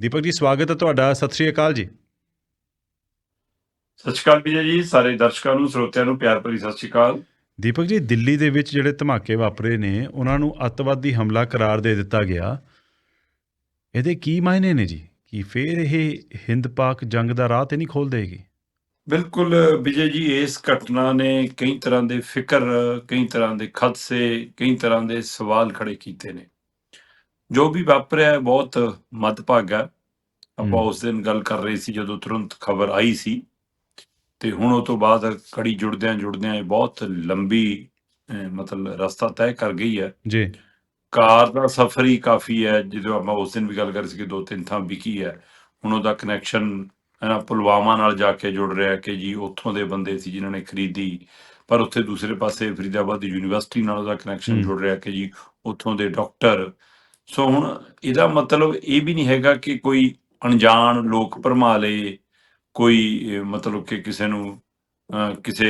ਦੀਪਕ ਜੀ ਸਵਾਗਤ ਹੈ ਤੁਹਾਡਾ। ਸਤਿ ਸ਼੍ਰੀ ਅਕਾਲ ਜੀ। ਸਤਿ ਸ਼੍ਰੀ ਅਕਾਲ ਵਿਜੇ ਜੀ ਸਾਰੇ ਦਰਸ਼ਕਾਂ ਨੂੰ ਸਰੋਤਿਆਂ ਨੂੰ ਪਿਆਰ ਭਰੀ ਸਤਿ ਸ਼੍ਰੀ ਅਕਾਲ। ਦੀਪਕ ਜੀ ਦਿੱਲੀ ਦੇ ਵਿੱਚ ਜਿਹੜੇ ਧਮਾਕੇ ਵਾਪਰੇ ਨੇ ਉਹਨਾਂ ਨੂੰ ਅੱਤਵਾਦੀ ਹਮਲਾ ਕਰਾਰ ਦੇ ਦਿੱਤਾ ਗਿਆ। ਇਹਦੇ ਕੀ ਮਾਇਨੇ ਨੇ ਜੀ? ਕੀ ਫੇਰ ਇਹ ਹਿੰਦ ਪਾਕ ਜੰਗ ਦਾ ਰਾਹ ਤੇ ਨਹੀਂ ਖੋਲ ਦੇਗੀ? ਬਿਲਕੁਲ ਵਿਜੇ ਜੀ ਇਸ ਘਟਨਾ ਨੇ ਕਈ ਤਰ੍ਹਾਂ ਦੇ ਫਿਕਰ ਕਈ ਤਰ੍ਹਾਂ ਦੇ ਖਦਸੇ ਕਈ ਤਰ੍ਹਾਂ ਦੇ ਸਵਾਲ ਖੜੇ ਕੀਤੇ ਨੇ। ਜੋ ਵੀ ਵਾਪਰਿਆ ਹੈ, ਬਹੁਤ ਮੱਦਭਾਗਾ ਹੈ। ਆਪਾਂ। ਉਸ ਦਿਨ ਗੱਲ ਕਰ ਰਹੇ ਸੀ ਜਦੋਂ ਤੁਰੰਤ ਖਬਰ ਆਈ ਸੀ ਤੇ ਹੁਣ ਉਹ ਤੋਂ ਬਾਅਦ ਕੜੀ ਜੁੜਦਿਆਂ ਜੁੜਦਿਆਂ ਇਹ ਬਹੁਤ ਲੰਬੀ ਮਤਲਬ ਰਸਤਾ ਤੈਅ ਕਰ ਗਈ ਹੈ ਜੀ ਕਾਰ ਦਾ ਸਫ਼ਰ ਹੀ ਕਾਫੀ ਹੈ ਜਦੋਂ ਆਪਾਂ ਉਸ ਦਿਨ ਵੀ ਗੱਲ ਕਰ ਸੀ ਕਿ ਦੋ ਤਿੰਨ ਥਾਂ ਵਿਕੀ ਹੈ ਹੁਣ ਉਹਦਾ ਕਨੈਕਸ਼ਨ ਨਾ ਪੁਲਵਾਮਾ ਨਾਲ ਜਾ ਕੇ ਜੁੜ ਰਿਹਾ ਕਿ ਜੀ ਉੱਥੋਂ ਦੇ ਬੰਦੇ ਸੀ ਜਿਨ੍ਹਾਂ ਨੇ ਖਰੀਦੀ ਪਰ ਉੱਥੇ ਦੂਸਰੇ ਪਾਸੇ ਫਰੀਦਾਬਾਦ ਦੀ ਯੂਨੀਵਰਸਿਟੀ ਨਾਲ ਉਹਦਾ ਕਨੈਕਸ਼ਨ। ਜੁੜ ਰਿਹਾ ਕਿ ਜੀ ਉੱਥੋਂ ਦੇ ਡਾਕਟਰ ਸੋ ਹੁਣ ਇਹਦਾ ਮਤਲਬ ਇਹ ਵੀ ਨਹੀਂ ਹੈਗਾ ਕਿ ਕੋਈ ਅਣਜਾਣ ਲੋਕ ਭਰਮਾ ਲਏ ਕੋਈ ਮਤਲਬ ਕਿ ਕਿਸੇ ਨੂੰ ਕਿਸੇ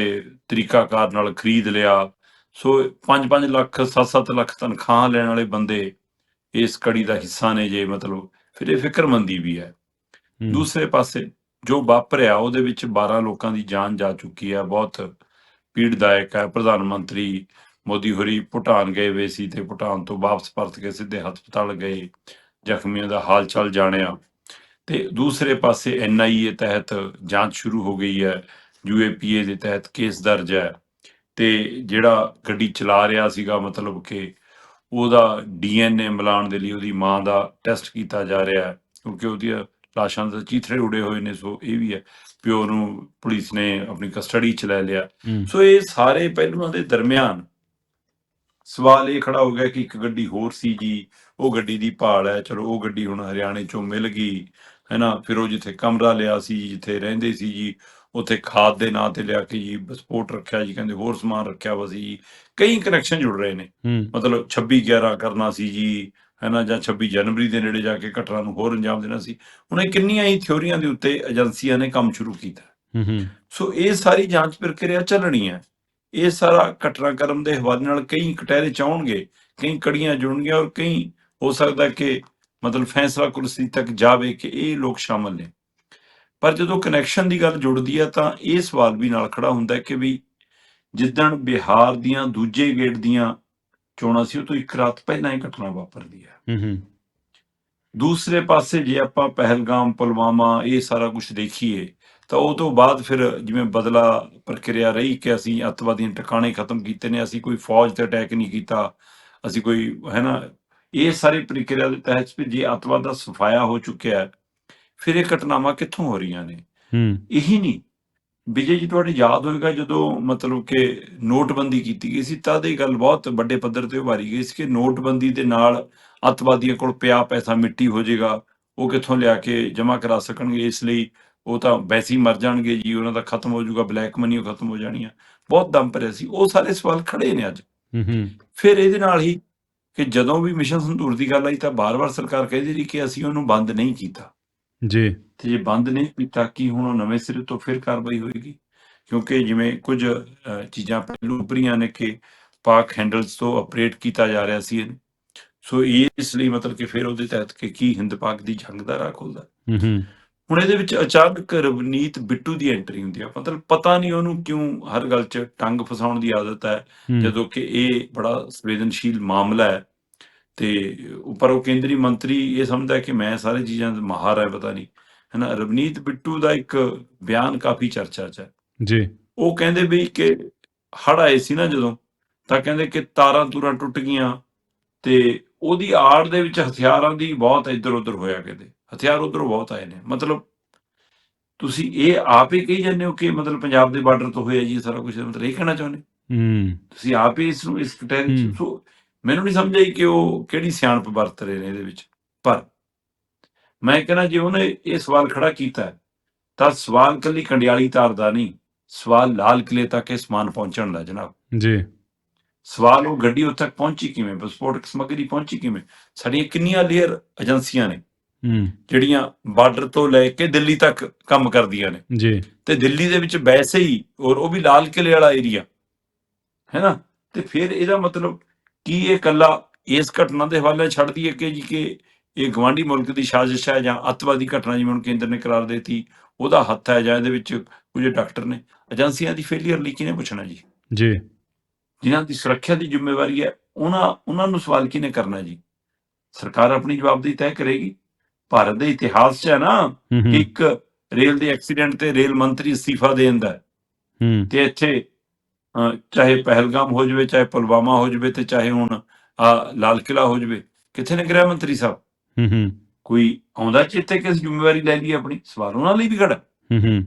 ਤਰੀਕਾਕਾਰ ਨਾਲ ਖਰੀਦ ਲਿਆ। ਸੋ 5-5 ਲੱਖ 7-7 ਲੱਖ ਤਨਖਾਹ ਲੈਣ ਵਾਲੇ ਬੰਦੇ ਇਸ ਕੜੀ ਦਾ ਹਿੱਸਾ ਨੇ ਜੇ ਮਤਲਬ ਫਿਰ ਇਹ ਫਿਕਰਮੰਦੀ ਵੀ ਹੈ। ਦੂਸਰੇ ਪਾਸੇ ਜੋ ਵਾਪਰਿਆ ਉਹਦੇ ਵਿੱਚ 12 ਲੋਕਾਂ ਦੀ ਜਾਨ ਜਾ ਚੁੱਕੀ ਹੈ। ਬਹੁਤ ਪੀੜਦਾਇਕ ਹੈ ਪ੍ਰਧਾਨ ਮੰਤਰੀ ਮੋਦੀ ਹੋਰੀ ਭੂਟਾਨ ਗਏ ਹੋਏ ਸੀ ਤੇ ਭੂਟਾਨ ਤੋਂ ਵਾਪਸ ਪਰਤ ਕੇ ਸਿੱਧੇ ਹਸਪਤਾਲ ਗਏ ਜ਼ਖਮੀਆਂ ਦਾ ਹਾਲ ਚਾਲ ਜਾਣਿਆ। ਤੇ ਦੂਸਰੇ ਪਾਸੇ ਐਨਆਈਏ ਤਹਿਤ ਜਾਂਚ ਸ਼ੁਰੂ ਹੋ ਗਈ ਹੈ ਯੂਏਪੀਏ ਦੇ ਤਹਿਤ ਕੇਸ ਦਰਜ ਹੈ। ਤੇ ਜਿਹੜਾ ਗੱਡੀ ਚਲਾ ਰਿਹਾ ਸੀਗਾ ਮਤਲਬ ਕਿ ਉਹਦਾ ਡੀਐਨਏ ਮਿਲਾਉਣ ਦੇ ਲਈ ਉਹਦੀ ਮਾਂ ਦਾ ਟੈਸਟ ਕੀਤਾ ਜਾ ਰਿਹਾ ਹੈ ਕਿਉਂਕਿ ਉਹਦੀਆਂ ਲਾਸ਼ਾਂ ਦੇ ਚੀਥੜੇ ਉੜੇ ਹੋਏ ਨੇ ਸੋ ਇਹ ਵੀ ਹੈ ਪਿਓ ਨੂੰ ਪੁਲਿਸ ਨੇ ਆਪਣੀ ਕਸਟਡੀ ਚ ਲੈ ਲਿਆ। ਸੋ ਇਹ ਸਾਰੇ ਪਹਿਲੂਆਂ ਦੇ ਦਰਮਿਆਨ ਸਵਾਲ ਇਹ ਖੜਾ ਹੋ ਗਿਆ ਕਿ ਇੱਕ ਗੱਡੀ ਹੋਰ ਸੀ ਜੀ ਉਹ ਗੱਡੀ ਦੀ ਭਾਲ ਹੈ ਚਲੋ ਉਹ ਗੱਡੀ ਹੁਣ ਹਰਿਆਣੇ ਚੋਂ ਮਿਲ ਗਈ ਹੈਨਾ ਫਿਰ ਉਹ ਜਿੱਥੇ ਕਮਰਾ ਲਿਆ ਸੀ ਜਿੱਥੇ ਰਹਿੰਦੇ ਸੀ ਜੀ ਉੱਥੇ ਖਾਦ ਦੇ ਨਾਂ ਤੇ ਲਿਆ ਕੇ ਜੀ ਵਿਸਫੋਟ ਰੱਖਿਆ ਜੀ ਕਹਿੰਦੇ ਹੋਰ ਸਮਾਨ ਰੱਖਿਆ ਵਾ ਸੀ ਕਈ ਕਨੈਕਸ਼ਨ ਜੁੜ ਰਹੇ ਨੇ। ਮਤਲਬ 26 11 ਕਰਨਾ ਸੀ ਜੀ ਹੈਨਾ ਜਾਂ 26 ਜਨਵਰੀ ਦੇ ਨੇੜੇ ਜਾ ਕੇ ਘਟਨਾ ਨੂੰ ਹੋਰ ਅੰਜਾਮ ਦੇਣਾ ਸੀ। ਇਹ ਕਿੰਨੀਆਂ ਹੀ ਥਿਉਰੀਆਂ ਦੇ ਉੱਤੇ ਏਜੰਸੀਆਂ ਨੇ ਕੰਮ ਸ਼ੁਰੂ ਕੀਤਾ। ਸੋ ਇਹ ਸਾਰੀ ਜਾਂਚ ਪ੍ਰਕਿਰਿਆ ਚੱਲਣੀ ਹੈ। ਇਹ ਸਾਰਾ ਘਟਨਾਕ੍ਰਮ ਦੇ ਹਵਾਲੇ ਨਾਲ ਕਈ ਕਟਹਿਰੇ ਚਾਉਣਗੇ ਕਈ ਕੜੀਆਂ ਜੁੜਨਗੀਆਂ ਔਰ ਕਈ ਹੋ ਸਕਦਾ ਕਿ ਮਤਲਬ ਫੈਸਲਾ ਕੁਰਸੀ ਤੱਕ ਜਾਵੇ ਕਿ ਇਹ ਲੋਕ ਸ਼ਾਮਲ ਨੇ। ਪਰ ਜਦੋਂ ਕਨੈਕਸ਼ਨ ਦੀ ਗੱਲ ਜੁੜਦੀ ਹੈ ਤਾਂ ਇਹ ਸਵਾਲ ਵੀ ਨਾਲ ਖੜਾ ਹੁੰਦਾ ਹੈ ਕਿ ਵੀ ਜਿੱਦਣ ਬਿਹਾਰ ਦੀਆਂ ਦੂਜੇ ਗੇੜ ਦੀਆਂ ਚੋਣਾਂ ਸੀ ਉਹ ਤੋਂ ਇੱਕ ਰਾਤ ਪਹਿਲਾਂ ਹੀ ਘਟਨਾ ਵਾਪਰਦੀ ਹੈ ਹਮ, ਦੂਸਰੇ ਪਾਸੇ ਜੇ ਆਪਾਂ ਪਹਿਲਗਾਮ ਪੁਲਵਾਮਾ ਇਹ ਸਾਰਾ ਕੁਝ ਦੇਖੀਏ ਤਾਂ ਉਹ ਤੋਂ ਬਾਅਦ ਫਿਰ ਜਿਵੇਂ ਬਦਲਾ ਪ੍ਰਕਿਰਿਆ ਰਹੀ ਕਿ ਅਸੀਂ ਅੱਤਵਾਦੀਆਂ ਟਿਕਾਣੇ ਖਤਮ ਕੀਤੇ ਨੇ ਅਸੀਂ ਕੋਈ ਫੌਜ ਤੇ ਅਟੈਕ ਨਹੀਂ ਕੀਤਾ ਅਸੀਂ ਕੋਈ ਹੈ ਨਾ ਇਹ ਸਾਰੀ ਪ੍ਰਕਿਰਿਆ ਦੇ ਤਹਿਤ ਜੇ ਅੱਤਵਾਦ ਦਾ ਸਫਾਇਆ ਹੋ ਚੁੱਕਿਆ ਹੈ ਫਿਰ ਇਹ ਘਟਨਾਵਾਂ ਕਿੱਥੋਂ ਹੋ ਰਹੀਆਂ ਨੇ? ਹਮ, ਇਹੀ ਨਹੀਂ। ਵਿਜੇ ਜੀ ਤੁਹਾਡੇ ਯਾਦ ਹੋਏਗਾ ਜਦੋਂ ਮਤਲਬ ਕਿ ਨੋਟਬੰਦੀ ਕੀਤੀ ਗਈ ਸੀ ਤਦ ਇਹ ਗੱਲ ਬਹੁਤ ਵੱਡੇ ਪੱਧਰ ਤੇ ਉਭਾਰੀ ਗਈ ਸੀ ਕਿ ਨੋਟਬੰਦੀ ਦੇ ਨਾਲ ਅੱਤਵਾਦੀਆਂ ਕੋਲ ਪਿਆ ਪੈਸਾ ਮਿੱਟੀ ਹੋ ਜਾਏਗਾ ਉਹ ਕਿੱਥੋਂ ਲਿਆ ਕੇ ਜਮ੍ਹਾਂ ਕਰਾ ਸਕਣਗੇ ਇਸ ਲਈ ਉਹ ਤਾਂ ਵੈਸੇ ਹੀ ਮਰ ਜਾਣਗੇ ਜੀ ਉਹਨਾਂ ਦਾ ਖਤਮ ਹੋ ਜਾਊਗਾ ਬਲੈਕ ਮਨੀ ਉਹ ਖਤਮ ਹੋ ਜਾਣੀ ਆ। ਬਹੁਤ ਦਮ ਭਰਿਆ ਸੀ। ਉਹ ਸਾਰੇ ਸਵਾਲ ਖੜੇ ਨੇ ਅੱਜ। ਫਿਰ ਇਹਦੇ ਨਾਲ ਹੀ ਕਿ ਜਦੋਂ ਵੀ ਮਿਸ਼ਨ ਸੰਧੂਰ ਦੀ ਗੱਲ ਆਈ ਤਾਂ ਬਾਰ-ਬਾਰ ਸਰਕਾਰ ਕਹਿੰਦੀ ਰਹੀ ਕਿ ਅਸੀਂ ਉਹਨੂੰ ਬੰਦ ਨਹੀਂ ਕੀਤਾ। ਜੀ। ਤੇ ਜੇ ਬੰਦ ਨਹੀਂ ਕੀਤਾ ਕੀ ਹੁਣ ਉਹ ਨਵੇਂ ਸਿਰੇ ਤੋਂ ਫਿਰ ਕਾਰਵਾਈ ਹੋਏਗੀ? ਕਿਉਂਕਿ ਜਿਵੇਂ ਕੁਝ ਚੀਜ਼ਾਂ ਪਹਿਲੂ ਉੱਭਰੀਆਂ ਨੇ ਕਿ ਪਾਕ ਹੈਂਡਲਸ ਤੋਂ ਆਪਰੇਟ ਕੀਤਾ ਜਾ ਰਿਹਾ ਸੀ। ਸੋ ਇਸ ਲਈ ਮਤਲਬ ਕਿ ਫਿਰ ਉਹਦੇ ਤਹਿਤ ਕਿ ਕੀ ਹਿੰਦ ਪਾਕ ਦੀ ਜੰਗ ਦਾ ਰਾਹ ਖੁੱਲਦਾ। ਹਮ, ਹਮ, ਹੁਣ ਇਹਦੇ ਵਿੱਚ ਅਚਾਨਕ ਰਵਨੀਤ ਬਿੱਟੂ ਦੀ ਐਂਟਰੀ ਹੁੰਦੀ ਆ। ਮਤਲਬ ਪਤਾ ਨਹੀਂ ਉਹਨੂੰ ਕਿਉਂ ਹਰ ਗੱਲ 'ਚ ਟੰਗ ਫਸਾਉਣ ਦੀ ਆਦਤ ਹੈ ਜਦੋਂ ਕਿ ਇਹ ਬੜਾ ਸੰਵੇਦਨਸ਼ੀਲ ਮਾਮਲਾ ਹੈ ਤੇ ਉੱਪਰ ਉਹ ਕੇਂਦਰੀ ਮੰਤਰੀ ਇਹ ਸਮਝਦਾ ਹੈ ਕਿ ਮੈਂ ਸਾਰੇ ਚੀਜ਼ਾਂ ਦਾ ਮਾਹਰ ਹੈ ਪਤਾ ਨਹੀਂ। ਹੈਨਾ ਰਵਨੀਤ ਬਿੱਟੂ ਦਾ ਇੱਕ ਬਿਆਨ ਕਾਫੀ ਚਰਚਾ 'ਚ ਹੈ। ਜੀ। ਉਹ ਕਹਿੰਦੇ ਵੀ ਕਿ ਹੜ ਆਏ ਸੀ ਨਾ ਜਦੋਂ ਤਾਂ ਕਹਿੰਦੇ ਕਿ ਤਾਰਾਂ ਤੂਰਾਂ ਟੁੱਟ ਗਈਆਂ ਤੇ ਉਹਦੀ ਆੜ ਦੇ ਵਿੱਚ ਹਥਿਆਰਾਂ ਦੀ ਬਹੁਤ ਇੱਧਰ ਉੱਧਰ ਹੋਇਆ ਕਹਿੰਦੇ ਹਥਿਆਰ ਉੱਧਰੋਂ ਬਹੁਤ ਆਏ ਨੇ। ਮਤਲਬ ਤੁਸੀਂ ਇਹ ਆਪ ਹੀ ਕਹੀ ਜਾਂਦੇ ਹੋ ਕਿ ਮਤਲਬ ਪੰਜਾਬ ਦੇ ਬਾਰਡਰ ਤੋਂ ਹੋਇਆ ਜੀ ਸਾਰਾ ਕੁਝ ਮਤਲਬ ਇਹ ਕਹਿਣਾ ਚਾਹੁੰਦੇ? ਹਮ, ਤੁਸੀਂ ਆਪ ਹੀ ਇਸ ਨੂੰ ਇਸ ਹੂੰ। ਸੋ ਮੈਨੂੰ ਨਹੀਂ ਸਮਝ ਆਈ ਕਿ ਉਹ ਕਿਹੜੀ ਸਿਆਣਪ ਵਰਤ ਰਹੇ ਨੇ ਇਹਦੇ ਵਿੱਚ। ਪਰ ਮੈਂ ਕਹਿੰਦਾ ਜੇ ਉਹਨੇ ਇਹ ਸਵਾਲ ਖੜਾ ਕੀਤਾ ਹੈ, ਤਾਂ ਸਵਾਲ ਕੱਲੀ ਕੰਡਿਆਲੀ ਤਾਰ ਦਾ ਨਹੀਂ ਸਵਾਲ ਲਾਲ ਕਿਲੇ ਤੱਕ ਇਹ ਸਮਾਨ ਪਹੁੰਚਣ ਦਾ ਜਨਾਬ। ਜੀ। ਸਵਾਲ ਉਹ ਗੱਡੀ ਉੱਥੇ ਤੱਕ ਪਹੁੰਚੀ ਕਿਵੇਂ? ਵਿਸਫੋਟਕ ਸਮੱਗਰੀ ਪਹੁੰਚੀ ਕਿਵੇਂ? ਸਾਡੀਆਂ ਕਿੰਨੀਆਂ ਲੇਅਰ ਏਜੰਸੀਆਂ ਨੇ? ਜਿਹੜੀਆਂ ਬਾਰਡਰ ਤੋਂ ਲੈ ਕੇ ਦਿੱਲੀ ਤੱਕ ਕੰਮ ਕਰਦੀਆਂ ਨੇ। ਜੀ। ਤੇ ਦਿੱਲੀ ਦੇ ਵਿੱਚ ਵੈਸੇ ਹੀ ਔਰ ਉਹ ਵੀ ਲਾਲ ਕਿਲੇ ਵਾਲਾ ਏਰੀਆ ਹੈ ਨਾ? ਤੇ ਫਿਰ ਇਹਦਾ ਮਤਲਬ ਕੀ ਇਹ ਕੱਲਾ ਇਸ ਘਟਨਾ ਦੇ ਹਵਾਲੇ ਛੱਡ ਦਈਏ ਕਿ ਜੀ ਕਿ ਇਹ ਗਵਾਂਢੀ ਮੁਲਕ ਦੀ ਸਾਜ਼ਿਸ਼ ਹੈ ਜਾਂ ਅੱਤਵਾਦੀ ਘਟਨਾ ਜਿਵੇਂ ਹੁਣ ਕੇਂਦਰ ਨੇ ਕਰਾਰ ਦਿੱਤੀ ਉਹਦਾ ਹੱਥ ਹੈ ਜਾਂ ਇਹਦੇ ਵਿੱਚ ਕੁਝ ਡਾਕਟਰ ਨੇ। ਏਜੰਸੀਆਂ ਦੀ ਫੇਲਿਅਰ ਲਈ ਕਿਹਨੇ ਪੁੱਛਣਾ ਜੀ? ਜੀ। ਜਿਨ੍ਹਾਂ ਦੀ ਸੁਰੱਖਿਆ ਦੀ ਜ਼ਿੰਮੇਵਾਰੀ ਹੈ ਉਹਨਾਂ ਉਹਨਾਂ ਨੂੰ ਸਵਾਲ ਕਿਹਨੇ ਕਰਨਾ ਜੀ? ਸਰਕਾਰ ਆਪਣੀ ਜਵਾਬਦੇਹੀ ਤੈਅ ਕਰੇਗੀ। ਭਾਰਤ ਦੇ ਇਤਿਹਾਸ 'ਚ ਹੈ ਨਾ ਕਿ ਇੱਕ ਰੇਲ ਦੇ ਐਕਸੀਡੈਂਟ ਤੇ ਰੇਲ ਮੰਤਰੀ ਅਸਤੀਫਾ ਦਿੰਦਾ ਹੈ। ਤੇ ਇੱਥੇ ਚਾਹੇ ਪਹਿਲਗਾਮ ਹੋ ਜਾਵੇ ਚਾਹੇ ਪੁਲਵਾਮਾ ਹੋ ਜਾਵੇ ਤੇ ਚਾਹੇ ਹੁਣ ਲਾਲ ਕਿਲਾ ਹੋ ਜਾਵੇ ਕਿੱਥੇ ਨੇ ਗ੍ਰਹਿ ਮੰਤਰੀ ਸਾਹਿਬ? ਹੂੰ ਹੂੰ। ਕੋਈ ਆਉਂਦਾ ਚੇਤੇ ਕਿਸ ਜ਼ਿੰਮੇਵਾਰੀ ਲੈ ਲਈ ਆਪਣੀ? ਸਵਾਲ ਉਹਨਾਂ ਲਈ ਵੀ ਖੜਾ। ਹੂੰ ਹੂੰ।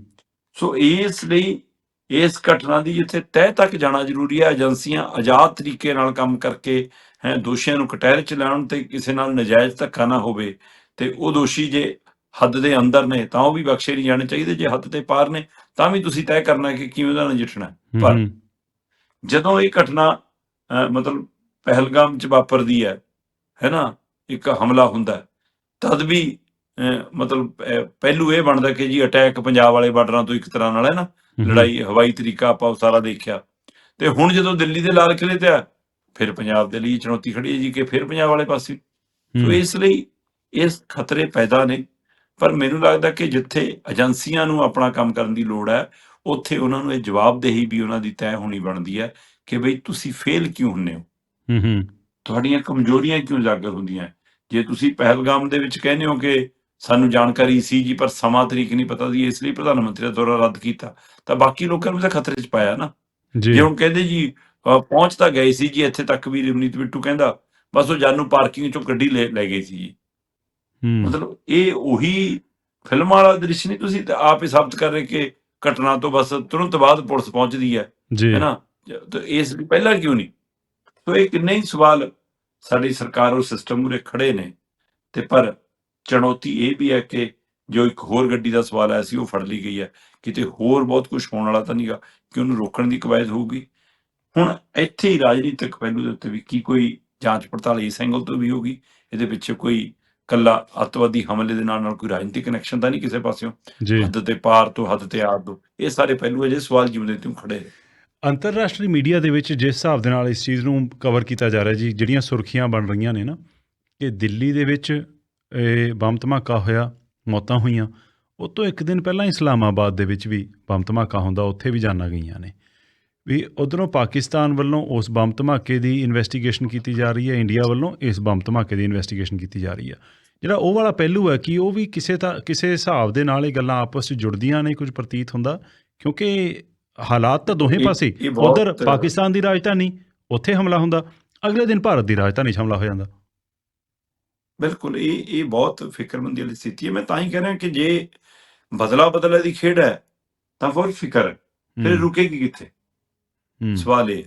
ਸੋ ਇਸ ਲਈ ਇਸ ਘਟਨਾ ਦੀ ਜਿੱਥੇ ਤਹਿ ਤੱਕ ਜਾਣਾ ਜ਼ਰੂਰੀ ਹੈ ਏਜੰਸੀਆਂ ਆਜ਼ਾਦ ਤਰੀਕੇ ਨਾਲ ਕੰਮ ਕਰਕੇ ਹੈ ਦੋਸ਼ੀਆਂ ਨੂੰ ਕਟਹਿਰੇ ਚ ਲੈਣ ਤੇ ਕਿਸੇ ਨਾਲ ਨਜਾਇਜ਼ ਧੱਕਾ ਨਾ ਹੋਵੇ ਤੇ ਉਹ ਦੋਸ਼ੀ ਜੇ ਹੱਦ ਦੇ ਅੰਦਰ ਨੇ ਤਾਂ ਉਹ ਵੀ ਬਖਸ਼ੇ ਨਹੀਂ ਜਾਣੇ ਚਾਹੀਦੇ ਜੇ ਹੱਦ ਤੇ ਪਾਰ ਨੇ ਤਾਂ ਵੀ ਤੁਸੀਂ ਤੈਅ ਕਰਨਾ ਕਿ ਕਿਵੇਂ ਉਹਦਾ ਨਜਿੱਠਣਾ ਪਰ- ਜਦੋਂ ਇਹ ਘਟਨਾ ਮਤਲਬ ਪਹਿਲਗਾਮ ਚ ਵਾਪਰਦੀ ਹੈ ਹੈ ਨਾ ਇੱਕ ਹਮਲਾ ਹੁੰਦਾ ਤਦ ਵੀ ਮਤਲਬ ਪਹਿਲੂ ਇਹ ਬਣਦਾ ਕਿ ਜੀ ਅਟੈਕ ਪੰਜਾਬ ਵਾਲੇ ਬਾਰਡਰਾਂ ਤੋਂ ਇੱਕ ਤਰ੍ਹਾਂ ਨਾਲ ਹੈ ਨਾ ਲੜਾਈ ਹਵਾਈ ਤਰੀਕਾ ਆਪਾਂ ਸਾਰਾ ਦੇਖਿਆ। ਤੇ ਹੁਣ ਜਦੋਂ ਦਿੱਲੀ ਦੇ ਲਾਲ ਕਿਲੇ ਤੇ ਆ ਫਿਰ ਪੰਜਾਬ ਦੇ ਲਈ ਚੁਣੌਤੀ ਖੜੀ ਹੈ ਜੀ ਕਿ ਫਿਰ ਪੰਜਾਬ ਵਾਲੇ ਪਾਸੇ। ਸੋ ਇਸ ਲਈ ਇਸ ਖਤਰੇ ਪੈਦਾ ਨੇ। ਪਰ ਮੈਨੂੰ ਲੱਗਦਾ ਕਿ ਜਿੱਥੇ ਏਜੰਸੀਆਂ ਨੂੰ ਆਪਣਾ ਕੰਮ ਕਰਨ ਦੀ ਲੋੜ ਹੈ ਉੱਥੇ ਉਹਨਾਂ ਨੂੰ ਇਹ ਜਵਾਬਦੇਹੀ ਵੀ ਉਹਨਾਂ ਦੀ ਤੈਅ ਹੋਣੀ ਬਣਦੀ ਹੈ ਕਿ ਬਈ ਤੁਸੀਂ ਫੇਲ ਕਿਉਂ ਹੁੰਨੇ ਹੋ? ਹੂੰ ਹੂੰ। ਤੁਹਾਡੀਆਂ ਕਮਜ਼ੋਰੀਆਂ ਕਿਉਂ ਉਜਾਗਰ ਹੁੰਦੀਆਂ? ਜੇ ਤੁਸੀਂ ਪਹਿਲਗਾਮ ਦੇ ਵਿੱਚ ਕਹਿੰਦੇ ਹੋ ਕਿ ਸਾਨੂੰ ਜਾਣਕਾਰੀ ਸੀ ਜੀ ਪਰ ਸਮਾਂ ਤਰੀਕ ਨਹੀਂ ਪਤਾ ਸੀ ਇਸ ਲਈ ਪ੍ਰਧਾਨ ਮੰਤਰੀ ਦਾ ਦੌਰਾ ਰੱਦ ਕੀਤਾ ਤਾਂ ਬਾਕੀ ਲੋਕਾਂ ਨੂੰ ਤਾਂ ਖਤਰੇ 'ਚ ਪਾਇਆ ਨਾ। ਜੀ। ਹੁਣ ਕਹਿੰਦੇ ਜੀ ਪਹੁੰਚ ਤਾਂ ਗਏ ਸੀ ਜੀ ਇੱਥੇ ਤੱਕ ਵੀ ਰਵਨੀਤ ਬਿੱਟੂ ਕਹਿੰਦਾ ਬਸ ਉਹ ਜਾਨੂ ਪਾਰਕਿੰਗ ਚੋਂ ਗੱਡੀ ਲੈ ਲੈ ਗਏ ਸੀ ਜੀ। ਮਤਲਬ ਇਹ ਉਹੀ ਫਿਲਮ ਵਾਲਾ ਦ੍ਰਿਸ਼ ਨਹੀਂ ਤੁਸੀਂ ਤਾਂ ਆਪ ਹੀ ਸਾਬਤ ਕਰ ਰਹੇ ਕਿ ਘਟਨਾ ਤੋਂ ਬਸ ਤੁਰੰਤ ਬਾਅਦ ਪੁਲਿਸ ਪਹੁੰਚਦੀ ਹੈ ਜੀ। ਹੈ ਨਾ? ਤੇ ਇਸ ਲਈ ਪਹਿਲਾਂ ਕਿਉਂ ਨਹੀਂ? ਸੋ ਇਹ ਕਿੰਨੇ ਹੀ ਸਵਾਲ ਸਾਡੀ ਸਰਕਾਰ ਔਰ ਸਿਸਟਮ ਮੂਰੇ ਖੜੇ ਨੇ ਤੇ ਪਰ ਚੁਣੌਤੀ ਇਹ ਵੀ ਹੈ ਕਿ ਜੋ ਇੱਕ ਹੋਰ ਗੱਡੀ ਦਾ ਸਵਾਲ ਆਇਆ ਸੀ ਉਹ ਫੜ ਲਈ ਗਈ ਹੈ। ਕਿਤੇ ਹੋਰ ਬਹੁਤ ਕੁਝ ਹੋਣ ਵਾਲਾ ਤਾਂ ਨਹੀਂਗਾ ਕਿ ਉਹਨੂੰ ਰੋਕਣ ਦੀ ਕਵਾਇਦ ਹੋਊਗੀ। ਹੁਣ ਇੱਥੇ ਹੀ ਰਾਜਨੀਤਿਕ ਪਹਿਲੂ ਦੇ ਉੱਤੇ ਵੀ ਕੀ ਕੋਈ ਜਾਂਚ ਪੜਤਾਲ ਇਸ ਐਂਗਲ ਤੋਂ ਵੀ ਹੋਗੀ ਇਹਦੇ ਪਿੱਛੇ ਕੋਈ ਕੱਲਾ ਅੱਤਵਾਦੀ ਹਮਲੇ ਦੇ ਨਾਲ ਨਾਲ ਕੋਈ ਰਾਜਨੀਤਿਕ ਕਨੈਕਸ਼ਨ ਤਾਂ ਨਹੀਂ ਕਿਸੇ ਪਾਸਿਓਂ? ਜੀ। ਹੱਦ ਤੇ ਪਾਰ ਤੋਂ ਹੱਦ ਤੇ ਆਰ ਤੋਂ। ਇਹ ਸਾਰੇ ਪਹਿਲੂ ਅਜੇ ਸਵਾਲ ਜਿਉਂਦੇ ਤੇ ਖੜੇ ਅੰਤਰਰਾਸ਼ਟਰੀ ਮੀਡੀਆ ਦੇ ਵਿੱਚ ਜਿਸ ਹਿਸਾਬ ਦੇ ਨਾਲ ਇਸ ਚੀਜ਼ ਨੂੰ ਕਵਰ ਕੀਤਾ ਜਾ ਰਿਹਾ ਜੀ ਜਿਹੜੀਆਂ ਸੁਰਖੀਆਂ ਬਣ ਰਹੀਆਂ ਨੇ ਨਾ ਕਿ ਦਿੱਲੀ ਦੇ ਵਿੱਚ ਇਹ ਬੰਬ ਧਮਾਕਾ ਹੋਇਆ ਮੌਤਾਂ ਹੋਈਆਂ ਉਹ ਤੋਂ ਇੱਕ ਦਿਨ ਪਹਿਲਾਂ ਇਸਲਾਮਾਬਾਦ ਦੇ ਵਿੱਚ ਵੀ ਬੰਬ ਧਮਾਕਾ ਹੁੰਦਾ ਉੱਥੇ ਵੀ ਜਾਨਾਂ ਗਈਆਂ ਨੇ। ਵੀ ਉਧਰੋਂ ਪਾਕਿਸਤਾਨ ਵੱਲੋਂ ਉਸ ਬੰਬ ਧਮਾਕੇ ਦੀ ਇਨਵੈਸਟੀਗੇਸ਼ਨ ਕੀਤੀ ਜਾ ਰਹੀ ਹੈ ਇੰਡੀਆ ਵੱਲੋਂ ਇਸ ਬੰਬ ਧਮਾਕੇ ਦੀ ਇਨਵੈਸਟੀਗੇਸ਼ਨ ਕੀਤੀ ਜਾ ਰਹੀ ਹੈ। ਜਿਹੜਾ ਉਹ ਵਾਲਾ ਪਹਿਲੂ ਹੈ ਕਿ ਉਹ ਵੀ ਕਿਸੇ ਤਾਂ ਕਿਸੇ ਹਿਸਾਬ ਦੇ ਨਾਲ ਇਹ ਗੱਲਾਂ ਆਪਸ ਵਿੱਚ ਜੁੜਦੀਆਂ ਨੇ ਕੁਝ ਪ੍ਰਤੀਤ ਹੁੰਦਾ ਕਿਉਂਕਿ ਹਾਲਾਤ ਤਾਂ ਦੋਹੇ ਪਾਸੇ। ਉਧਰ ਪਾਕਿਸਤਾਨ ਦੀ ਰਾਜਧਾਨੀ ਉੱਥੇ ਹਮਲਾ ਹੁੰਦਾ ਅਗਲੇ ਦਿਨ ਭਾਰਤ ਦੀ ਰਾਜਧਾਨੀ 'ਚ ਹਮਲਾ ਹੋ ਜਾਂਦਾ। ਬਿਲਕੁਲ ਇਹ ਇਹ ਬਹੁਤ ਫਿਕਰਮੰਦੀ ਵਾਲੀ ਸਥਿਤੀ ਹੈ। ਮੈਂ ਤਾਂ ਹੀ ਕਹਿ ਰਿਹਾ ਕਿ ਜੇ ਬਦਲਾ ਬਦਲਾ ਦੀ ਖੇਡ ਹੈ ਤਾਂ ਫਿਰ ਫਿਕਰ ਫਿਰ ਰੁਕੇਗੀ ਕਿੱਥੇ? ਸਵਾਲ ਇਹ।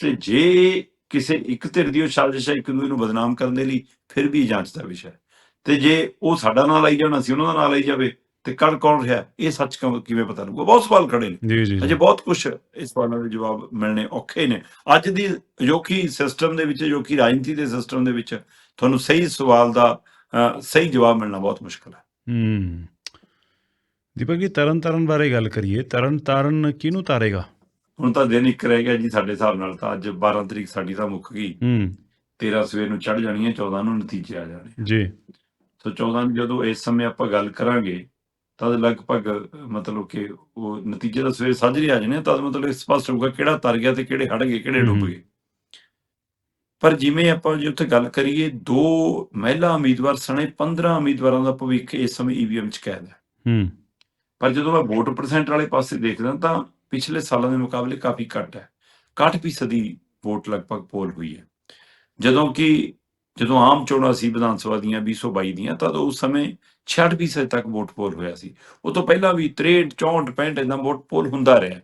ਤੇ ਜੇ ਕਿਸੇ ਇੱਕ ਧਿਰ ਦੀ ਉਹ ਸਾਜ਼ਿਸ਼ ਹੈ ਇੱਕ ਦੂਜੇ ਨੂੰ ਬਦਨਾਮ ਕਰਨ ਦੇ ਲਈ ਫਿਰ ਵੀ ਜਾਂਚ ਦਾ ਵਿਸ਼ਾ ਹੈ। ਤੇ ਜੇ ਉਹ ਸਾਡਾ ਨਾਂ ਲਈ ਜਾਣਾ ਸੀ ਉਹਨਾਂ ਦਾ ਨਾਂ ਲਈ ਜਾਵੇ ਤੇ ਕੱਲ ਕੌਣ ਰਿਹਾ ਇਹ ਸੱਚ ਕਿਵੇਂ ਪਤਾ ਲੱਗੂਗਾ? ਬਹੁਤ ਸਵਾਲ ਖੜੇ ਨੇ। ਜੀ ਜੀ ਅਜੇ ਬਹੁਤ ਕੁਝ ਇਸ ਸਵਾਲਾਂ ਦੇ ਜਵਾਬ ਮਿਲਣੇ ਔਖੇ ਨੇ। ਅੱਜ ਦੀ ਅਜੋਕੀ ਸਿਸਟਮ ਦੇ ਵਿੱਚ ਅਜੋਕੀ ਰਾਜਨੀਤੀ ਦੇ ਸਿਸਟਮ ਦੇ ਵਿੱਚ ਤੁਹਾਨੂੰ ਸਹੀ ਸਵਾਲ ਦਾ ਸਹੀ ਜਵਾਬ ਮਿਲਣਾ ਬਹੁਤ ਮੁਸ਼ਕਲ ਹੈ। ਹੂੰ। ਦੀਪਕ ਜੀ ਤਰਨ ਤਾਰਨ ਬਾਰੇ ਗੱਲ ਕਰੀਏ। ਤਰਨ ਤਾਰਨ ਕਿਹਨੂੰ ਤਾਰੇਗਾ? ਹੁਣ ਤਾਂ ਦਿਨ ਇੱਕ ਰਹਿ ਗਿਆ ਜੀ ਸਾਡੇ ਹਿਸਾਬ ਨਾਲ ਤਾਂ ਅੱਜ 12 ਤਰੀਕ ਸਾਡੀ ਤਾਂ ਮੁੱਕ ਗਈ। ਹੂੰ। 13 ਸਵੇਰ ਨੂੰ ਚੜ ਜਾਣੀ ਹੈ 14 ਨੂੰ ਨਤੀਜੇ ਆ ਜਾਣੇ ਜੀ। ਸੋ 14 ਨੂੰ ਜਦੋਂ ਇਸ ਸਮੇਂ ਆਪਾਂ ਗੱਲ ਕਰਾਂਗੇ ਤਦ ਲਗਭਗ ਮਤਲਬ ਕਿ ਉਹ ਨਤੀਜੇ ਦਾ ਸਵੇਰ ਸਾਜਰੇ ਆ ਜਾਣੇ ਤਦ ਮਤਲਬ ਸਪਸ਼ਟ ਹੋਊਗਾ ਕਿਹੜਾ ਤਰ ਗਿਆ ਤੇ ਕਿਹੜੇ ਹਟ ਗਏ ਕਿਹੜੇ ਡੁੱਬ। ਗਏ। ਪਰ ਜਿਵੇਂ ਆਪਾਂ ਜੇ ਉੱਥੇ ਗੱਲ ਕਰੀਏ ਦੋ ਮਹਿਲਾ ਉਮੀਦਵਾਰ ਸਣੇ 15 ਉਮੀਦਵਾਰਾਂ ਦਾ ਭਵਿੱਖ ਇਸ ਸਮੇਂ ਈਵੀਐਮ 'ਚ ਕੈਦ ਹੈ। ਹੂੰ। ਪਰ ਜਦੋਂ ਮੈਂ ਵੋਟ ਪਰਸੈਂਟ ਵਾਲੇ ਪਾਸੇ ਦੇਖਦਾ ਤਾਂ ਪਿਛਲੇ ਸਾਲਾਂ ਦੇ ਮੁਕਾਬਲੇ ਕਾਫੀ ਘੱਟ ਹੈ। 61% ਦੀ ਵੋਟ ਲਗਭਗ ਪੋਲ ਹੋਈ ਹੈ। ਜਦੋਂ ਕਿ ਜਦੋਂ ਆਮ ਚੋਣਾਂ ਸੀ ਵਿਧਾਨ ਸਭਾ ਦੀਆਂ 2022 ਦੀਆਂ ਤਾਂ ਉਸ ਸਮੇਂ 66% ਤੱਕ ਵੋਟ ਪੋਲ ਹੋਇਆ ਸੀ। ਉਹ ਤੋਂ ਪਹਿਲਾਂ ਵੀ 63 64 65 ਇਦਾਂ ਵੋਟ ਪੋਲ ਹੁੰਦਾ ਰਿਹਾ।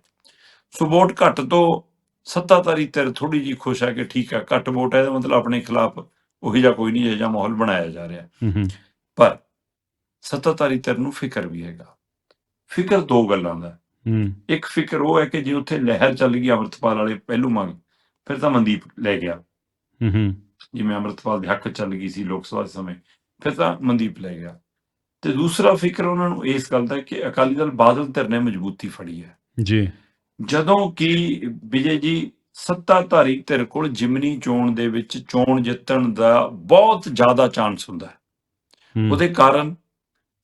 ਸੋ ਵੋਟ ਘੱਟ ਤੋਂ ਸੱਤਾਧਾਰੀ ਧਿਰ ਥੋੜੀ ਜੀ ਖੁਸ਼ ਹੈ ਕਿ ਠੀਕ ਹੈ ਘੱਟ ਵੋਟ ਹੈ ਇਹਦਾ ਮਤਲਬ ਆਪਣੇ ਖਿਲਾਫ ਉਹੀ ਜਿਹਾ ਕੋਈ ਨਹੀਂ ਜਿਹਾ ਮਾਹੌਲ ਬਣਾਇਆ ਜਾ ਰਿਹਾ। ਪਰ ਸੱਤਾਧਾਰੀ ਧਿਰ ਨੂੰ ਫਿਕਰ ਵੀ ਹੈਗਾ। ਫਿਕਰ ਦੋ ਗੱਲਾਂ ਦਾ ਹੈ। ਇੱਕ ਫਿਕਰ ਉਹ ਹੈ ਕਿ ਜੇ ਉੱਥੇ ਲਹਿਰ ਚੱਲ ਗਈ ਅੰਮ੍ਰਿਤਪਾਲ ਵਾਲੇ ਪਹਿਲੂ ਮੰਗ ਫਿਰ ਤਾਂ ਮਨਦੀਪ ਲੈ ਗਿਆ। ਹੂੰ ਹੂੰ। ਜਿਵੇਂ ਅੰਮ੍ਰਿਤਪਾਲ ਦੇ ਹੱਕ ਚੱਲ ਗਈ ਸੀ ਲੋਕ ਸਭਾ ਦੇ ਸਮੇਂ ਫਿਰ ਤਾਂ ਮਨਦੀਪ ਲੈ ਗਿਆ। ਤੇ ਦੂਸਰਾ ਫਿਕਰ ਉਹਨਾਂ ਨੂੰ ਇਸ ਗੱਲ ਦਾ ਕਿ ਅਕਾਲੀ ਦਲ ਬਾਦਲ ਧਿਰ ਨੇ ਮਜ਼ਬੂਤੀ ਫੜੀ ਹੈ। ਜੀ। ਜਦੋਂ ਕਿ ਵਿਜੇ ਜੀ ਸੱਤਾਧਾਰੀ ਧਿਰ ਕੋਲ ਜਿਮਨੀ ਚੋਣ ਦੇ ਵਿੱਚ ਚੋਣ ਜਿੱਤਣ ਦਾ ਬਹੁਤ ਜ਼ਿਆਦਾ ਚਾਂਸ ਹੁੰਦਾ ਹੂੰ, ਉਹਦੇ ਕਾਰਨ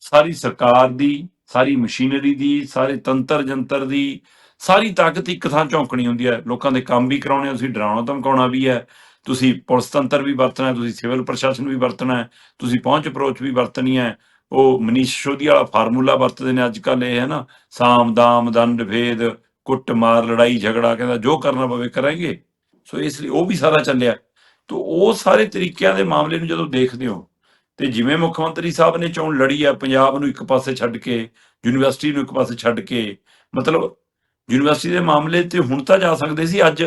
ਸਾਰੀ ਸਰਕਾਰ ਦੀ ਸਾਰੀ ਮਸ਼ੀਨਰੀ ਦੀ, ਸਾਰੇ ਤੰਤਰ ਜੰਤਰ ਦੀ, ਸਾਰੀ ਤਾਕਤ ਇੱਕ ਥਾਂ ਝੌਂਕਣੀ ਹੁੰਦੀ ਹੈ। ਲੋਕਾਂ ਦੇ ਕੰਮ ਵੀ ਕਰਾਉਣੇ ਤੁਸੀਂ ਡਰਾਉਣਾ ਧਮਕਾਉਣਾ ਵੀ ਹੈ। ਤੁਸੀਂ ਪੁਲਿਸ ਤੰਤਰ ਵੀ ਵਰਤਣਾ ਤੁਸੀਂ ਸਿਵਲ ਪ੍ਰਸ਼ਾਸਨ ਵੀ ਵਰਤਣਾ ਤੁਸੀਂ ਪਹੁੰਚ ਅਪਰੋਚ ਵੀ ਵਰਤਣੀ ਹੈ। ਉਹ ਮਨੀਸ਼ ਸ਼ੋਧੀ ਵਾਲਾ ਫਾਰਮੂਲਾ ਵਰਤਦੇ ਨੇ ਅੱਜ ਕੱਲ ਇਹ ਹੈ ਨਾ ਸਾਮ, ਦਾਮ, ਦੰਡ, ਭੇਦ ਕੁੱਟ ਮਾਰ ਲੜਾਈ, ਝਗੜਾ ਕਹਿੰਦਾ ਜੋ ਕਰਨਾ ਪਵੇ ਕਰਾਂਗੇ। ਸੋ ਇਸ ਲਈ ਉਹ ਵੀ ਸਾਰਾ ਚੱਲਿਆ। ਤੋ ਉਹ ਸਾਰੇ ਤਰੀਕਿਆਂ ਦੇ ਮਾਮਲੇ ਨੂੰ ਜਦੋਂ ਦੇਖਦੇ ਹੋ ਤੇ ਜਿਵੇਂ ਮੁੱਖ ਮੰਤਰੀ ਸਾਹਿਬ ਨੇ ਚੋਣ ਲੜੀ ਆ ਪੰਜਾਬ ਨੂੰ ਇੱਕ ਪਾਸੇ ਛੱਡ ਕੇ ਯੂਨੀਵਰਸਿਟੀ ਨੂੰ ਇੱਕ ਪਾਸੇ ਛੱਡ ਕੇ ਮਤਲਬ ਯੂਨੀਵਰਸਿਟੀ ਦੇ ਮਾਮਲੇ ਤੇ ਹੁਣ ਤਾਂ ਜਾ ਸਕਦੇ ਸੀ ਅੱਜ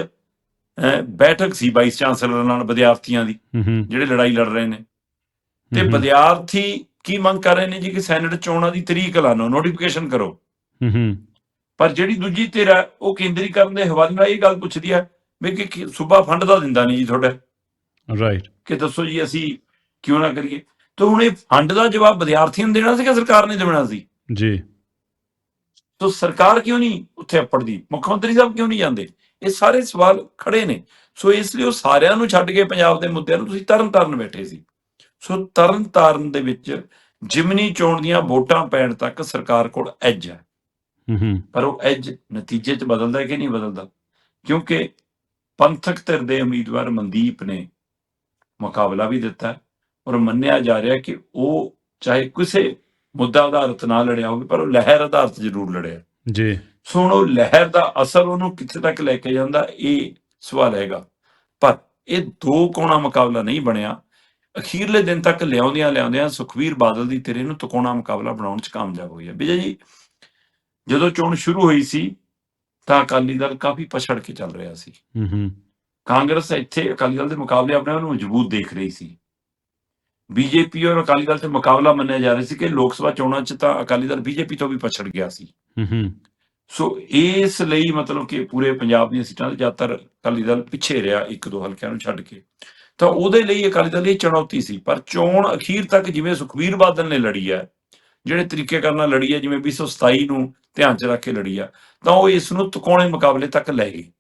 ਬੈਠਕ ਸੀ ਵਾਈਸ ਚਾਂਸਲਰ ਨਾਲ ਵਿਦਿਆਰਥੀਆਂ ਦੀ ਜਿਹੜੇ ਲੜਾਈ ਲੜ ਰਹੇ ਨੇ। ਤੇ ਵਿਦਿਆਰਥੀ ਕੀ ਮੰਗ ਕਰ ਰਹੇ ਨੇ ਜੀ ਕਿ ਸੈਨੇਟ ਚੋਣਾਂ ਦੀ ਤਰੀਕ ਐਲਾਨੋ ਨੋਟੀਫਿਕੇਸ਼ਨ ਕਰੋ। ਪਰ ਜਿਹੜੀ ਦੂਜੀ ਹੈ ਉਹ ਕੇਂਦਰੀਕਰਨ ਦੇ ਹਵਾਲੇ ਨਾਲ ਇਹ ਗੱਲ ਪੁੱਛਦੀ ਹੈ ਵੀ ਕਿ ਸੂਬਾ ਫੰਡ ਦਾ ਦਿੰਦਾ ਨਹੀਂ ਜੀ ਤੁਹਾਡਾ। ਰਾਈਟ ਕਿ ਦੱਸੋ ਜੀ ਅਸੀਂ ਕਿਉਂ ਨਾ ਕਰੀਏ? ਤੇ ਹੁਣ ਇਹ ਫੰਡ ਦਾ ਜਵਾਬ ਵਿਦਿਆਰਥੀਆਂ ਨੂੰ ਦੇਣਾ ਸੀ ਕਿ ਸਰਕਾਰ ਨੇ ਦੇਣਾ ਸੀ? ਜੀ। ਤੋ ਸਰਕਾਰ ਕਿਉਂ ਨਹੀਂ ਉੱਥੇ ਅਪੜਦੀ ਮੁੱਖ ਮੰਤਰੀ ਸਾਹਿਬ ਕਿਉਂ ਨਹੀਂ ਜਾਂਦੇ? ਇਹ ਸਾਰੇ ਸਵਾਲ ਖੜੇ ਨੇ। ਸੋ ਇਸ ਲਈ ਉਹ ਸਾਰਿਆਂ ਨੂੰ ਛੱਡ ਕੇ ਪੰਜਾਬ ਦੇ ਮੁੱਦਿਆਂ ਨੂੰ ਤੁਸੀਂ ਤਰਨ ਤਾਰਨ ਬੈਠੇ ਸੀ। ਸੋ ਤਰਨ ਤਾਰਨ ਦੇ ਵਿੱਚ ਜਿਮਨੀ ਚੋਣ ਦੀਆਂ ਵੋਟਾਂ ਪੈਣ ਤੱਕ ਸਰਕਾਰ ਕੋਲ ਐਜ ਹੈ ਹੂੰ, ਪਰ ਉਹ ਐਜ ਨਤੀਜੇ 'ਚ ਬਦਲਦਾ ਕਿ ਨਹੀਂ ਬਦਲਦਾ? ਕਿਉਂਕਿ ਪੰਥਕ ਧਿਰ ਦੇ ਉਮੀਦਵਾਰ ਮਨਦੀਪ ਨੇ ਮੁਕਾਬਲਾ ਵੀ ਦਿੱਤਾ। ਔਰ ਮੰਨਿਆ ਜਾ ਰਿਹਾ ਕਿ ਉਹ ਚਾਹੇ ਕਿਸੇ ਮੁੱਦਾ ਆਧਾਰਿਤ ਨਾ ਲੜਿਆ ਹੋਵੇ ਪਰ ਉਹ ਲਹਿਰ ਆਧਾਰਿਤ ਜ਼ਰੂਰ ਲੜਿਆ। ਜੀ। ਸੋ ਉਹ ਲਹਿਰ ਦਾ ਅਸਰ ਉਹਨੂੰ ਕਿੱਥੇ ਤੱਕ ਲੈ ਕੇ ਜਾਂਦਾ ਇਹ ਸਵਾਲ ਹੈਗਾ। ਪਰ ਇਹ ਦੋ ਕੋਣਾ ਮੁਕਾਬਲਾ ਨਹੀਂ ਬਣਿਆ। ਅਖੀਰਲੇ ਦਿਨ ਤੱਕ ਲਿਆਉਂਦਿਆਂ ਲਿਆਉਂਦਿਆਂ ਸੁਖਵੀਰ ਬਾਦਲ ਦੀ ਤੇਰੇ ਨੂੰ ਤਕੋਣਾ ਮੁਕਾਬਲਾ ਬਣਾਉਣ 'ਚ ਕਾਮਯਾਬ ਹੋਈ ਹੈ। ਵਿਜੇ ਜੀ ਜਦੋਂ ਚੋਣ ਸ਼ੁਰੂ ਹੋਈ ਸੀ ਤਾਂ ਅਕਾਲੀ ਦਲ ਕਾਫੀ ਪਛੜ ਕੇ ਚੱਲ ਰਿਹਾ ਸੀ। ਹੂੰ, ਹੂੰ, ਕਾਂਗਰਸ ਇੱਥੇ ਅਕਾਲੀ ਦਲ ਦੇ ਮੁਕਾਬਲੇ ਆਪਣੇ ਆਪ ਨੂੰ ਮਜ਼ਬੂਤ ਦੇਖ ਰਹੀ ਸੀ। ਬੀਜੇਪੀ ਔਰ ਅਕਾਲੀ ਦਲ ਤੇ ਮੁਕਾਬਲਾ ਮੰਨਿਆ ਜਾ ਰਿਹਾ ਸੀ ਕਿ ਲੋਕ ਸਭਾ ਚੋਣਾਂ 'ਚ ਤਾਂ ਅਕਾਲੀ ਦਲ ਬੀਜੇਪੀ ਤੋਂ ਵੀ ਪਛੜ ਗਿਆ ਸੀ। ਹੂੰ, ਸੋ ਇਸ ਲਈ ਮਤਲਬ ਕਿ ਪੂਰੇ ਪੰਜਾਬ ਦੀਆਂ ਸੀਟਾਂ ਤੇ ਜ਼ਿਆਦਾਤਰ ਅਕਾਲੀ ਦਲ ਪਿੱਛੇ ਰਿਹਾ ਇੱਕ ਦੋ ਹਲਕਿਆਂ ਨੂੰ ਛੱਡ ਕੇ। ਤਾਂ ਉਹਦੇ ਲਈ ਅਕਾਲੀ ਦਲ ਇਹ ਚੁਣੌਤੀ ਸੀ। ਪਰ ਚੋਣ ਅਖੀਰ ਤੱਕ ਜਿਵੇਂ ਸੁਖਬੀਰ ਬਾਦਲ ਨੇ ਲੜੀ ਹੈ ਜਿਹੜੇ ਤਰੀਕੇ ਕਰਨ ਲੜੀ ਹੈ ਜਿਵੇਂ 227 ਨੂੰ ਧਿਆਨ 'ਚ ਰੱਖ ਕੇ ਲੜੀ ਆ ਤਾਂ ਉਹ ਇਸ ਨੂੰ ਤਕੋਣੇ ਮੁਕਾਬਲੇ ਤੱਕ ਲੈ ਗਏ।